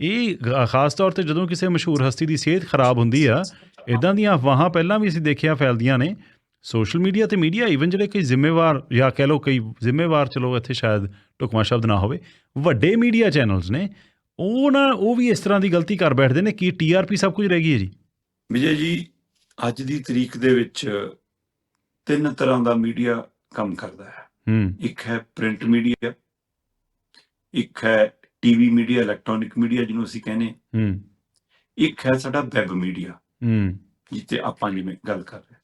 ਇਹ ਖਾਸ ਤੌਰ ਤੇ ਜਦੋਂ ਕਿਸੇ ਮਸ਼ਹੂਰ ਹਸਤੀ ਦੀ ਸਿਹਤ ਖਰਾਬ ਹੁੰਦੀ ਆ ਇਦਾਂ ਦੀਆਂ ਅਫਵਾਹਾਂ ਪਹਿਲਾਂ ਵੀ ਅਸੀਂ ਦੇਖਿਆ ਫੈਲਦੀਆਂ ਨੇ। ਸੋਸ਼ਲ ਮੀਡੀਆ ਤੇ ਮੀਡੀਆ ਈਵਨ ਜਿਹੜੇ ਕਈ ਜ਼ਿੰਮੇਵਾਰ ਜਾਂ ਕਹਿ ਲਓ ਕਈ ਜ਼ਿੰਮੇਵਾਰ ਚਲੋ ਇੱਥੇ ਸ਼ਾਇਦ ਢੁਕਵਾਂ ਸ਼ਬਦ ਨਾ ਹੋਵੇ ਵੱਡੇ ਮੀਡੀਆ ਚੈਨਲਸ ਨੇ ਉਹ ਨਾ ਉਹ ਵੀ ਇਸ ਤਰ੍ਹਾਂ ਦੀ ਗਲਤੀ ਕਰ ਬੈਠਦੇ ਨੇ ਕੀ ਟੀਆਰਪੀ ਸਭ ਕੁਝ ਰਹਿ ਗਈ ਹੈ ਜੀ। ਵਿਜੇ ਜੀ ਅੱਜ ਦੀ ਤਰੀਕ ਦੇ ਵਿੱਚ ਤਿੰਨ ਤਰ੍ਹਾਂ ਦਾ ਮੀਡੀਆ ਕੰਮ ਕਰਦਾ ਹੈ। ਹੂੰ। ਇੱਕ ਹੈ ਪ੍ਰਿੰਟ ਮੀਡੀਆ ਇੱਕ ਹੈ ਟੀਵੀ ਮੀਡੀਆ ਇਲੈਕਟ੍ਰੋਨਿਕ ਮੀਡੀਆ ਜਿਹਨੂੰ ਅਸੀਂ ਕਹਿੰਦੇ ਹਾਂ। ਇੱਕ ਹੈ ਸਾਡਾ ਵੈਬ ਮੀਡੀਆ ਹੂੰ। ਜਿੱਤੇ ਆਪਾਂ ਜਿਵੇਂ ਗੱਲ ਕਰ ਰਹੇ।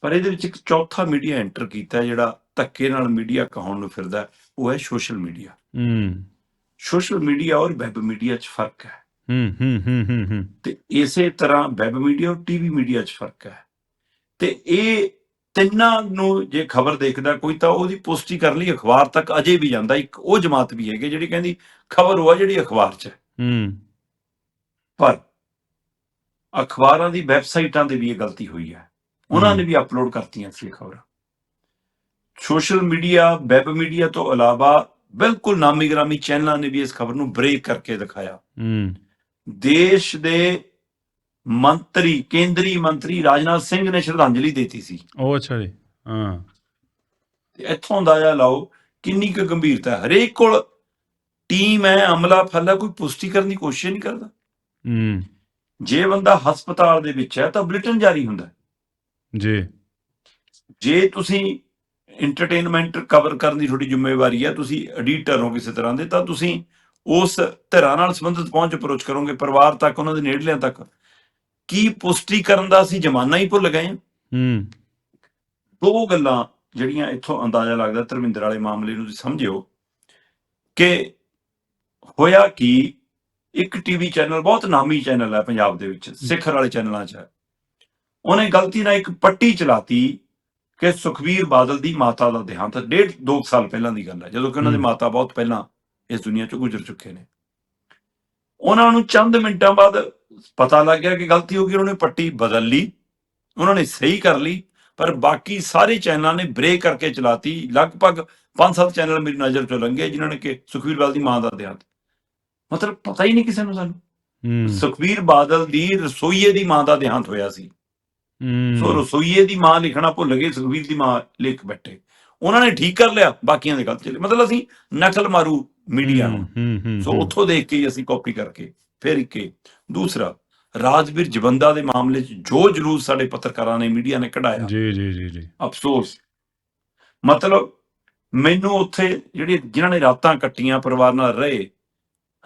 ਪਰ ਇਹਦੇ ਵਿੱਚ ਇੱਕ ਚੌਥਾ ਮੀਡੀਆ ਐਂਟਰ ਕੀਤਾ ਜਿਹੜਾ ਧੱਕੇ ਨਾਲ ਮੀਡੀਆ ਕਹਾਉਣ ਨੂੰ ਫਿਰਦਾ ਉਹ ਹੈ ਸੋਸ਼ਲ ਮੀਡੀਆ ਹੂੰ। ਸੋਸ਼ਲ ਮੀਡੀਆ ਔਰ ਵੈਬ ਮੀਡੀਆ 'ਚ ਫ਼ਰਕ ਹੈ। ਹੂੰ ਹੂੰ ਹੂੰ ਹੂੰ ਹੂੰ। ਤੇ ਇਸੇ ਤਰ੍ਹਾਂ ਵੈਬ ਮੀਡੀਆ ਔਰ ਟੀਵੀ ਮੀਡੀਆ 'ਚ ਫ਼ਰਕ ਹੈ। ਤੇ ਇਹ ਤਿੰਨਾਂ ਨੂੰ ਜੇ ਖਬਰ ਦੇਖਦਾ ਕੋਈ ਤਾਂ ਉਹਦੀ ਪੁਸ਼ਟੀ ਕਰਨ ਲਈ ਅਖਬਾਰ ਤੱਕ ਅਜੇ ਵੀ ਜਾਂਦਾ। ਇੱਕ ਉਹ ਜਮਾਤ ਵੀ ਹੈਗੀ ਜਿਹੜੀ ਕਹਿੰਦੀ ਖਬਰ ਉਹ ਆ ਜਿਹੜੀ ਅਖਬਾਰ 'ਚ ਹੈ। ਹੂੰ। ਪਰ ਅਖਬਾਰਾਂ ਦੀ ਵੈਬਸਾਈਟਾਂ ਤੇ ਵੀ ਇਹ ਗਲਤੀ ਹੋਈ ਹੈ। ਉਹਨਾਂ ਨੇ ਵੀ ਅਪਲੋਡ ਕਰਤੀਆਂ ਸੀ ਖਬਰਾਂ। ਸੋਸ਼ਲ ਮੀਡੀਆ ਵੈਬ ਮੀਡੀਆ ਤੋਂ ਇਲਾਵਾ ਬਿਲਕੁਲ ਨਾਮੀ ਗ੍ਰਾਮੀ ਚੈਨਲਾਂ ਨੇ ਵੀ ਇਸ ਖਬਰ ਨੂੰ ਬ੍ਰੇਕ ਕਰਕੇ ਦਿਖਾਇਆ। ਹੂੰ। ਦੇਸ਼ ਦੇ ਮੰਤਰੀ ਕੇਂਦਰੀ ਮੰਤਰੀ ਰਾਜਨਾਥ ਸਿੰਘ ਨੇ ਸ਼ਰਧਾਂਜਲੀ ਦਿੱਤੀ ਸੀ। ਉਹ ਅੱਛਾ ਜੀ ਹਾਂ। ਤੇ ਇੱਥੋਂ ਅੰਦਾਜ਼ਾ ਲਾਓ ਕਿੰਨੀ ਕੁ ਗੰਭੀਰਤਾ ਹਰੇਕ ਕੋਲ ਟੀਮ ਹੈ ਅਮਲਾ ਫੱਲਾ ਕੋਈ ਪੁਸ਼ਟੀ ਕਰਨ ਦੀ ਕੋਸ਼ਿਸ਼ ਨਹੀਂ ਕਰਦਾ। ਹੂੰ। ਜੇ ਬੰਦਾ ਹਸਪਤਾਲ ਦੇ ਵਿੱਚ ਹੈ ਤਾਂ ਬੁਲੇਟਿਨ ਜਾਰੀ ਹੁੰਦਾ। ਜੀ। ਜੇ ਤੁਸੀਂ ਐਂਟਰਟੇਨਮੈਂਟ ਕਵਰ ਕਰਨ ਦੀ ਤੁਹਾਡੀ ਜ਼ਿੰਮੇਵਾਰੀ ਹੈ ਤੁਸੀਂ ਐਡੀਟਰ ਹੋ ਕਿਸੇ ਤਰ੍ਹਾਂ ਦੇ ਤਾਂ ਤੁਸੀਂ ਉਸ ਧਿਰਾਂ ਨਾਲ ਸੰਬੰਧਿਤ ਪਹੁੰਚ ਅਪਰੋਚ ਕਰੋਗੇ ਪਰਿਵਾਰ ਤੱਕ ਉਹਨਾਂ ਦੇ ਨੇੜਲਿਆਂ ਤੱਕ। ਕੀ ਪੁਸ਼ਟੀ ਕਰਨ ਦਾ ਅਸੀਂ ਜ਼ਮਾਨਾ ਹੀ ਭੁੱਲ ਗਏ ਹਾਂ। ਹੂੰ। ਦੋ ਗੱਲਾਂ ਜਿਹੜੀਆਂ ਇੱਥੋਂ ਅੰਦਾਜ਼ਾ ਲੱਗਦਾ ਧਰਮਿੰਦਰ ਵਾਲੇ ਮਾਮਲੇ ਨੂੰ ਤੁਸੀਂ ਸਮਝਿਓ ਕਿ ਹੋਇਆ ਕਿ ਇੱਕ ਟੀਵੀ ਚੈਨਲ ਬਹੁਤ ਨਾਮੀ ਚੈਨਲ ਹੈ ਪੰਜਾਬ ਦੇ ਵਿੱਚ ਸਿੱਖਰ ਵਾਲੇ ਚੈਨਲਾਂ 'ਚ। ਉਹਨੇ ਗਲਤੀ ਨਾਲ ਇੱਕ ਪੱਟੀ ਚਲਾਤੀ ਕਿ ਸੁਖਵੀਰ ਬਾਦਲ ਦੀ ਮਾਤਾ ਦਾ ਦੇਹਾਂਤ ਡੇਢ ਦੋ ਕੁ ਸਾਲ ਪਹਿਲਾਂ ਦੀ ਗੱਲ ਹੈ ਜਦੋਂ ਕਿ ਉਹਨਾਂ ਦੇ। ਮਾਤਾ ਬਹੁਤ ਪਹਿਲਾਂ ਇਸ ਦੁਨੀਆ 'ਚੋਂ ਗੁਜ਼ਰ ਚੁੱਕੇ ਨੇ। ਉਹਨਾਂ ਨੂੰ ਚੰਦ ਮਿੰਟਾਂ ਬਾਅਦ ਪਤਾ ਲੱਗ ਗਿਆ ਕਿ ਗਲਤੀ ਹੋ ਗਈ ਉਹਨਾਂ ਨੇ ਪੱਟੀ ਬਦਲ ਲਈ ਉਹਨਾਂ ਨੇ ਸਹੀ ਕਰ ਲਈ ਪਰ ਬਾਕੀ ਸਾਰੇ ਚੈਨਲਾਂ ਨੇ ਬ੍ਰੇਕ ਕਰਕੇ ਚਲਾਤੀ। ਲਗਭਗ 5-7 ਚੈਨਲ ਮੇਰੀ ਨਜ਼ਰ ਚੋਂ ਲੰਘੇ ਜਿਨ੍ਹਾਂ ਨੇ ਕਿ ਸੁਖਵੀਰ ਬਾਦਲ ਦੀ ਮਾਂ ਦਾ ਦੇਹਾਂਤ ਮਤਲਬ ਪਤਾ ਹੀ ਨਹੀਂ ਕਿਸੇ ਨੂੰ ਸਾਨੂੰ। ਸੁਖਵੀਰ ਬਾਦਲ ਦੀ ਰਸੋਈਏ ਦੀ ਮਾਂ ਦਾ ਦੇਹਾਂਤ ਹੋਇਆ ਸੀ। ਸੋ ਰਸੋਈਏ ਦੀ ਮਾਂ ਲਿਖਣਾ ਭੁੱਲ ਗਏ ਸੁਖਵੀਰ ਦੀ ਮਾਂ ਲਿਖ ਬੈਠੇ। ਉਹਨਾਂ ਨੇ ਠੀਕ ਕਰ ਲਿਆ ਬਾਕੀਆਂ ਦੇ ਗਲਤ ਚਲੇ। ਮਤਲਬ ਅਸੀਂ ਨਕਲ ਮਾਰੂ ਮੀਡੀਆ ਨੂੰ। ਸੋ ਉੱਥੋਂ ਦੇਖ ਕੇ ਹੀ ਅਸੀਂ ਕਾਪੀ ਕਰਕੇ ਫਿਰ ਇੱਕੇ ਦੂਸਰਾ ਰਾਜਵੀਰ ਜਵੰਦਾ ਦੇ ਮਾਮਲੇ 'ਚ ਜੋ ਜਲੂਸ ਸਾਡੇ ਪੱਤਰਕਾਰਾਂ ਨੇ ਮੀਡੀਆ ਨੇ ਕਢਾਇਆ। ਜੀ ਜੀ ਜੀ ਜੀ। ਅਫਸੋਸ। ਮਤਲਬ ਮੈਨੂੰ ਉੱਥੇ ਜਿਹੜੇ ਜਿਨ੍ਹਾਂ ਨੇ ਰਾਤਾਂ ਕੱਟੀਆਂ ਪਰਿਵਾਰ ਨਾਲ ਰਹੇ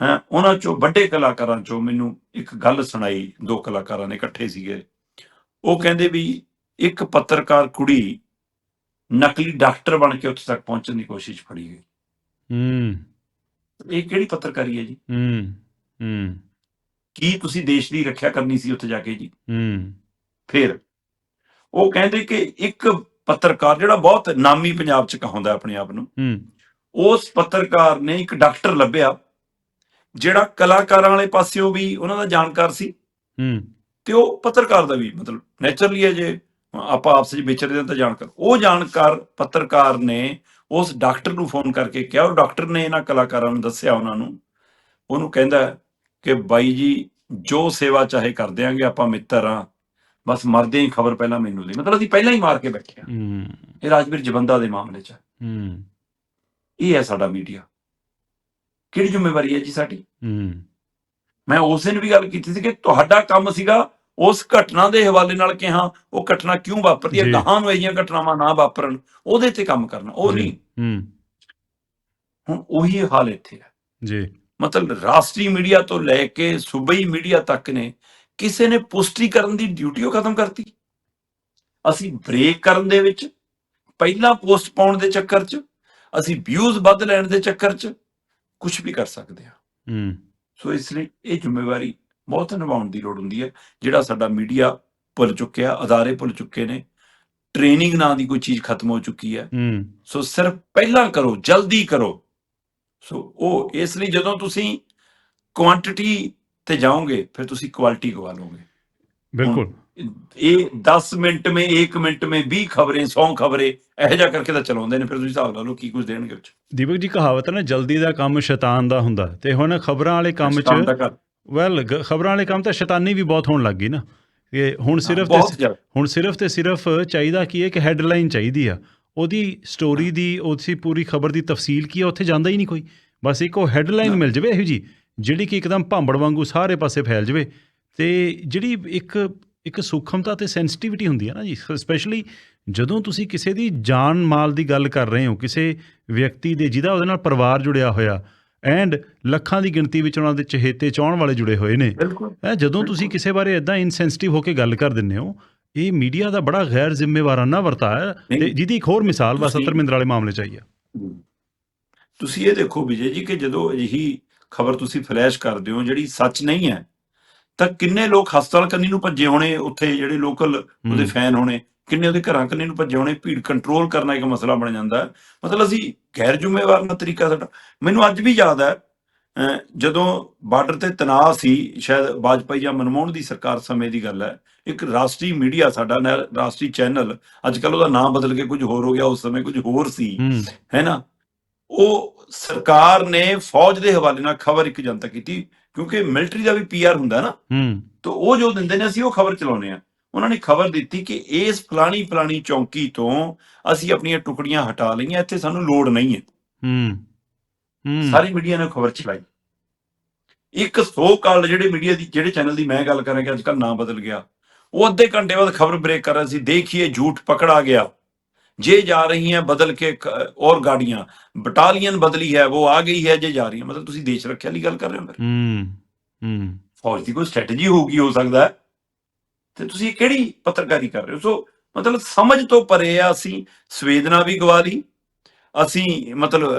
ਹੈ ਉਹਨਾਂ ਚੋਂ ਵੱਡੇ ਕਲਾਕਾਰਾਂ ਚੋਂ ਮੈਨੂੰ ਇੱਕ ਗੱਲ ਸੁਣਾਈ। ਦੋ ਕਲਾਕਾਰਾਂ ਨੇ ਇਕੱਠੇ ਸੀਗੇ। ਉਹ ਕਹਿੰਦੇ ਵੀ ਇੱਕ ਪੱਤਰਕਾਰ ਕੁੜੀ ਨਕਲੀ ਡਾਕਟਰ ਬਣ ਕੇ ਉੱਥੇ ਤੱਕ ਪਹੁੰਚਣ ਦੀ ਕੋਸ਼ਿਸ਼ ਫੜੀ ਗਈ। ਹੂੰ। ਇਹ ਕਿਹੜੀ ਪੱਤਰਕਾਰੀ ਹੈ ਜੀ? ਹੂੰ। ਹੂੰ। ਕੀ ਤੁਸੀਂ ਦੇਸ਼ ਦੀ ਰੱਖਿਆ ਕਰਨੀ ਸੀ ਉੱਥੇ ਜਾ ਕੇ ਜੀ? ਹੂੰ। ਫਿਰ ਉਹ ਕਹਿੰਦੇ ਕਿ ਇੱਕ ਪੱਤਰਕਾਰ ਜਿਹੜਾ ਬਹੁਤ ਨਾਮੀ ਪੰਜਾਬ ਚ ਕਹਾਉਂਦਾ ਆਪਣੇ ਆਪ ਨੂੰ ਹੂੰ। ਉਸ ਪੱਤਰਕਾਰ ਨੇ ਇੱਕ ਡਾਕਟਰ ਲੱਭਿਆ ਜਿਹੜਾ ਕਲਾਕਾਰਾਂ ਵਾਲੇ ਪਾਸਿਓਂ ਵੀ ਉਹਨਾਂ ਦਾ ਜਾਣਕਾਰ ਸੀ। ਹੂੰ। ਤੇ ਉਹ ਪੱਤਰਕਾਰ ਦਾ ਵੀ ਮਤਲਬ ਨੇਚਰਲੀ ਹੈ ਜੇ ਆਪਾਂ ਆਪਸ ਵਿੱਚ ਵਿਚਰਦੇ ਹਾਂ ਤਾਂ ਜਾਣਕਾਰ। ਉਹ ਜਾਣਕਾਰ ਪੱਤਰਕਾਰ ਨੇ ਉਸ ਡਾਕਟਰ ਨੂੰ ਫੋਨ ਕਰਕੇ ਕਿਹਾ ਉਹ ਡਾਕਟਰ ਨੇ ਇਹਨਾਂ ਕਲਾਕਾਰਾਂ ਨੂੰ ਦੱਸਿਆ ਉਹਨਾਂ ਨੂੰ। ਉਹਨੂੰ ਕਹਿੰਦਾ ਕਿ ਬਾਈ ਜੀ ਜੋ ਸੇਵਾ ਚਾਹੇ ਕਰ ਦਿਆਂਗੇ ਆਪਾਂ ਮਿੱਤਰ ਆ ਬਸ ਮਰਦੇ ਹੀ ਖਬਰ ਪਹਿਲਾਂ ਮੈਨੂੰ ਦੇ। ਮਤਲਬ ਅਸੀਂ ਪਹਿਲਾਂ ਹੀ ਮਾਰ ਕੇ ਬੈਠੇ ਆ ਇਹ ਰਾਜਵੀਰ ਜਵੰਦਾ ਦੇ ਮਾਮਲੇ 'ਚ। ਇਹ ਹੈ ਸਾਡਾ ਮੀਡੀਆ। ਕਿਹੜੀ ਜ਼ਿੰਮੇਵਾਰੀ ਹੈ ਜੀ ਸਾਡੀ? ਹੂੰ। ਮੈਂ ਉਸ ਦਿਨ ਵੀ ਗੱਲ ਕੀਤੀ ਸੀ ਕਿ ਤੁਹਾਡਾ ਕੰਮ ਸੀਗਾ ਉਸ ਘਟਨਾ ਦੇ ਹਵਾਲੇ ਨਾਲ ਕਿ ਹਾਂ ਉਹ ਘਟਨਾ ਕਿਉਂ ਵਾਪਰਦੀ ਹੈ। ਗਾਹਾਂ ਨੂੰ ਅਜਿਹੀਆਂ ਘਟਨਾਵਾਂ ਨਾ ਵਾਪਰਨ ਉਹਦੇ ਤੇ ਕੰਮ ਕਰਨਾ। ਉਹ। ਨਹੀਂ। ਹੂੰ। ਹੁਣ ਉਹੀ ਹਾਲ ਇੱਥੇ ਹੈ। ਜੀ। ਮਤਲਬ ਰਾਸ਼ਟਰੀ ਮੀਡੀਆ ਤੋਂ ਲੈ ਕੇ ਸੂਬਾਈ ਮੀਡੀਆ ਤੱਕ ਨੇ ਕਿਸੇ ਨੇ ਪੁਸ਼ਟੀ ਕਰਨ ਦੀ ਡਿਊਟੀ ਉਹ ਖਤਮ ਕਰਤੀ। ਅਸੀਂ ਬ੍ਰੇਕ ਕਰਨ ਦੇ ਵਿੱਚ ਪਹਿਲਾਂ ਪੋਸਟ ਪਾਉਣ ਦੇ ਚੱਕਰ 'ਚ ਅਸੀਂ ਵਿਊਜ਼ ਵੱਧ ਲੈਣ ਦੇ ਚੱਕਰ 'ਚ ਕੁਝ ਵੀ ਕਰ ਸਕਦੇ ਹਾਂ। ਹੂੰ। ਸੋ ਇਸ ਲਈ ਇਹ ਜ਼ਿੰਮੇਵਾਰੀ ਬਹੁਤ ਨਿਭਾਉਣ ਦੀ ਲੋੜ ਹੁੰਦੀ ਹੈ ਜਿਹੜਾ ਸਾਡਾ ਮੀਡੀਆ ਭੁੱਲ ਚੁੱਕਿਆ ਅਦਾਰੇ ਭੁੱਲ ਚੁੱਕੇ ਨੇ ਟ੍ਰੇਨਿੰਗ ਨਾਂ ਦੀ ਕੋਈ ਚੀਜ਼ ਖਤਮ ਹੋ ਚੁੱਕੀ ਹੈ। ਹੂੰ। ਸੋ ਸਿਰਫ ਪਹਿਲਾਂ ਕਰੋ ਜਲਦੀ ਕਰੋ। ਸੋ ਉਹ ਇਸ ਲਈ ਜਦੋਂ ਤੁਸੀਂ ਕੁਆਂਟੀਟੀ ਤੇ ਜਾਓਗੇ ਫਿਰ ਤੁਸੀਂ ਕੁਆਲਿਟੀ ਗਵਾ ਲਓਗੇ ਬਿਲਕੁਲ ਇਹ 10 ਮਿੰਟ ਮੇ 1 ਮਿੰਟ ਮੇ 20 ਖਬरें 100 ਖਬरें ਇਹੋ ਜਿਹਾ ਕਰਕੇ ਤਾਂ ਚਲਾਉਂਦੇ ਨੇ ਫਿਰ ਤੁਸੀਂ ਹਿਸਾਬ ਲਾ ਲਓ ਕੀ ਕੁਝ ਦੇਣਗੇ ਉੱਚ ਦੀਪਕ ਜੀ ਕਹਾਵਤ ਹੈ ਨਾ ਜਲਦੀ ਦਾ ਕੰਮ ਸ਼ੈਤਾਨ ਦਾ ਹੁੰਦਾ। ਤੇ ਹੁਣ ਖਬਰਾਂ ਵਾਲੇ ਕੰਮ 'ਚ ਵੈਲ ਖਬਰਾਂ ਵਾਲੇ ਕੰਮ ਤਾਂ ਸ਼ੈਤਾਨੀ ਵੀ ਬਹੁਤ ਹੋਣ ਲੱਗ ਗਈ ਨਾ। ਕਿ ਹੁਣ ਸਿਰਫ ਹੁਣ ਸਿਰਫ ਤੇ ਸਿਰਫ ਚਾਹੀਦਾ ਕੀ ਹੈ ਕਿ ਹੈਡਲਾਈਨ ਚਾਹੀਦੀ ਆ। ਉਹਦੀ ਸਟੋਰੀ ਦੀ ਉਹਦੀ ਪੂਰੀ ਖਬਰ ਦੀ ਤਫਸੀਲ ਕੀ ਆ? ਉੱਥੇ ਜਾਂਦਾ ਹੀ ਨਹੀਂ ਕੋਈ। ਬਸ ਇੱਕ ਉਹ ਹੈਡਲਾਈਨ। ਮਿਲ ਜਾਵੇ ਇਹੋ ਜੀ ਜਿਹੜੀ ਕਿ ਇੱਕਦਮ ਭਾਂਬੜ ਵਾਂਗੂ ਸਾਰੇ ਪਾਸੇ ਫੈਲ ਜਾਵੇ। ਤੇ ਜਿਹੜੀ ਇੱਕ ਇੱਕ ਸੂਖਮਤਾ ਤੇ ਸੈਂਸਿਟੀਵਿਟੀ ਹੁੰਦੀ ਹੈ ਨਾ ਜੀ ਸਪੈਸ਼ਲੀ ਜਦੋਂ ਤੁਸੀਂ ਕਿਸੇ ਦੀ ਜਾਨ ਮਾਲ ਦੀ ਗੱਲ ਕਰ ਰਹੇ ਹੋ ਕਿਸੇ ਵਿਅਕਤੀ ਦੇ ਜਿਹਦਾ ਉਹਦੇ ਨਾਲ ਪਰਿਵਾਰ ਜੁੜਿਆ ਹੋਇਆ ਐਂਡ ਲੱਖਾਂ ਦੀ ਗਿਣਤੀ ਵਿੱਚ ਉਹਨਾਂ ਦੇ ਚਹੇਤੇ ਚਾਹਣ ਵਾਲੇ ਜੁੜੇ ਹੋਏ ਨੇ ਬਿਲਕੁਲ। ਹੈ ਜਦੋਂ ਤੁਸੀਂ ਕਿਸੇ ਬਾਰੇ ਇਦਾਂ ਇਨਸੈਂਸਿਟਿਵ ਹੋ ਕੇ ਗੱਲ ਕਰ ਦਿੰਦੇ ਹੋ ਇਹ ਮੀਡੀਆ ਦਾ ਬੜਾ ਗੈਰ ਜ਼ਿੰਮੇਵਾਰਾਨਾ ਵਰਤਾਅ ਹੈ ਤੇ। ਜਿਹਦੀ ਇੱਕ ਹੋਰ ਮਿਸਾਲ ਤੁਸੀਂ- ਧਰਮਿੰਦਰ ਵਾਲੇ ਮਾਮਲੇ ਚ ਆਈ ਆ ਤੁਸੀਂ ਇਹ ਦੇਖੋ ਵਿਜੇ ਜੀ ਕਿ ਜਦੋਂ ਅਜਿਹੀ ਖਬਰ ਤੁਸੀਂ ਫਲੈਸ਼ ਕਰਦੇ ਹੋ ਜਿਹੜੀ ਸੱਚ ਨਹੀਂ ਹੈ ਤਾਂ ਕਿੰਨੇ ਲੋਕ ਹਸਪਤਾਲ ਕੰਨੀ ਨੂੰ ਭੱਜੇ ਹੋਣੇ ਉੱਥੇ ਜਿਹੜੇ ਲੋਕਲ ਉਹਦੇ। ਫੈਨ ਹੋਣੇ ਕਿੰਨੇ ਉਹਦੇ ਘਰਾਂ ਕੰਨੀ ਨੂੰ ਭੱਜੇ ਹੋਣੇ ਭੀੜ ਕੰਟਰੋਲ ਕਰਨਾ ਇੱਕ ਮਸਲਾ ਬਣ ਜਾਂਦਾ ਮਤਲਬ ਅਸੀਂ ਗੈਰ ਜ਼ਿੰਮੇਵਾਰ ਤਰੀਕਾ ਸਾਡਾ ਮੈਨੂੰ ਅੱਜ ਵੀ ਯਾਦ ਹੈ ਜਦੋਂ ਬਾਰਡਰ ਤੇ ਤਣਾਅ ਸੀ ਸ਼ਾਇਦ ਵਾਜਪਾਈ ਜਾਂ ਮਨਮੋਹਨ ਦੀ ਸਰਕਾਰ ਸਮੇਂ ਦੀ ਗੱਲ ਹੈ ਇੱਕ ਰਾਸ਼ਟਰੀ ਮੀਡੀਆ ਸਾਡਾ ਰਾਸ਼ਟਰੀ ਚੈਨਲ ਅੱਜ ਕੱਲ ਉਹਦਾ ਨਾਮ ਬਦਲ ਕੇ ਕੁਝ ਹੋਰ ਹੋ ਗਿਆ ਉਸ ਸਮੇਂ ਕੁਝ ਹੋਰ ਸੀ ਹੂੰ। ਨਾ? ਉਹ ਸਰਕਾਰ ਨੇ ਫੌਜ ਦੇ ਹਵਾਲੇ ਨਾਲ ਖਬਰ ਇੱਕ ਜਨਤਕ ਕੀਤੀ ਕਿਉਂਕਿ ਮਿਲਟਰੀ ਦਾ ਵੀ ਪੀਆਰ ਹੁੰਦਾ ਨਾ। ਤਾਂ ਉਹ ਜੋ ਦਿੰਦੇ ਨੇ ਅਸੀਂ ਉਹ ਖਬਰ ਚਲਾਉਂਦੇ ਆ ਉਹਨਾਂ ਨੇ ਖਬਰ ਦਿੱਤੀ ਕਿ ਇਸ ਫਲਾਣੀ ਫਲਾਣੀ ਚੌਂਕੀ ਤੋਂ ਅਸੀਂ ਆਪਣੀਆਂ ਟੁਕੜੀਆਂ ਹਟਾ ਲਈਆਂ ਇੱਥੇ ਸਾਨੂੰ ਲੋੜ ਨਹੀਂ ਹੂੰ। ਸਾਰੀ ਮੀਡੀਆ ਨੇ ਖਬਰ ਚਲਾਈ। ਇੱਕ 100 ਕਾਲ ਜਿਹੜੇ ਮੀਡੀਆ ਦੀ ਜਿਹੜੇ ਚੈਨਲ ਦੀ ਮੈਂ ਗੱਲ ਕਰ ਰਿਹਾ ਕਿ ਅੱਜਕੱਲ ਨਾਂ ਬਦਲ ਗਿਆ। ਉਹ ਅੱਧੇ ਘੰਟੇ ਬਾਅਦ ਖਬਰ ਬ੍ਰੇਕ ਕਰ ਰਿਹਾ ਸੀ। ਦੇਖੀਏ ਝੂਠ ਪਕੜਾ ਗਿਆ। ਜੇ ਜਾ ਰਹੀ ਹੈ ਬਦਲ ਕੇ ਔਰ ਗਾੜੀਆਂ ਬਟਾਲੀਅਨ ਬਦਲੀ ਹੈ ਉਹ ਆ ਗਈ ਹੈ ਜੇ ਜਾ ਰਹੀ ਹੈ ਮਤਲਬ ਤੁਸੀਂ ਦੇਸ਼ ਰੱਖਿਆ ਲਈ ਗੱਲ ਕਰ ਰਹੇ ਹੋ ਫਿਰ। ਹੂੰ ਹੂੰ। ਫੌਜ ਦੀ ਕੋਈ ਸਟ੍ਰੈਟਜੀ ਹੋ ਗਈ ਹੋ। ਸਕਦਾ ਤੇ ਤੁਸੀਂ ਕਿਹੜੀ ਪੱਤਰਕਾਰੀ ਕਰ ਰਹੇ ਹੋ? ਸੋ ਮਤਲਬ ਸਮਝ ਤੋਂ ਪਰੇ ਆ ਅਸੀਂ। ਸਵੇਦਨਾ ਵੀ ਗਵਾ ਲਈ। ਅਸੀਂ ਮਤਲਬ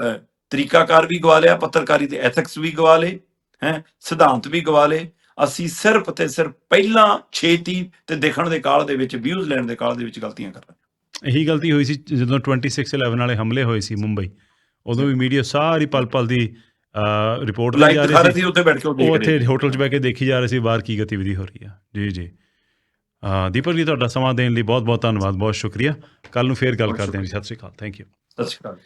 ਤਰੀਕਾਕਾਰ ਵੀ ਗਵਾ ਲਿਆ ਪੱਤਰਕਾਰੀ ਦੇ ਐਥਿਕਸ ਵੀ ਗਵਾ ਲਏ ਹੈ ਸਿਧਾਂਤ ਵੀ ਗਵਾ ਲਏ। ਅਸੀਂ ਸਿਰਫ ਤੇ ਸਿਰਫ ਪਹਿਲਾਂ ਛੇਤੀ ਤੇ ਦੇਖਣ ਦੇ ਕਾਲ ਦੇ ਵਿੱਚ ਵਿਊਜ਼ ਲੈਣ ਦੇ ਕਾਲ ਦੇ ਵਿੱਚ ਗਲਤੀਆਂ ਕਰ ਰਹੇ। ਇਹੀ ਗਲਤੀ ਹੋਈ ਸੀ ਜਦੋਂ 2611 ਵਾਲੇ ਹਮਲੇ ਹੋਏ ਸੀ ਮੁੰਬਈ। ਉਦੋਂ ਵੀ ਮੀਡੀਆ ਸਾਰੀ ਪਲ ਪਲ ਦੀ ਰਿਪੋਰਟ ਲਈ ਜਾ ਰਹੇ ਸੀ। ਉੱਥੇ ਬੈਠ ਕੇ ਦੇਖ ਉੱਥੇ ਰਹੇ ਹੋਟਲ 'ਚ ਬੈ ਕੇ ਦੇਖੀ ਜਾ ਰਹੇ ਸੀ ਬਾਹਰ ਕੀ ਗਤੀਵਿਧੀ ਹੋ ਰਹੀ ਆ। ਜੀ ਜੀ। ਦੀਪਕ ਜੀ ਤੁਹਾਡਾ ਸਮਾਂ ਦੇਣ ਲਈ ਬਹੁਤ ਬਹੁਤ ਧੰਨਵਾਦ ਬਹੁਤ ਸ਼ੁਕਰੀਆ। ਕੱਲ ਨੂੰ ਫੇਰ ਗੱਲ ਕਰਦੇ ਹਾਂ ਜੀ। ਸਤਿ ਸ਼੍ਰੀ ਅਕਾਲ। ਥੈਂਕ ਯੂ ਸਤਿ ਸ਼੍ਰੀ ਅਕਾਲ।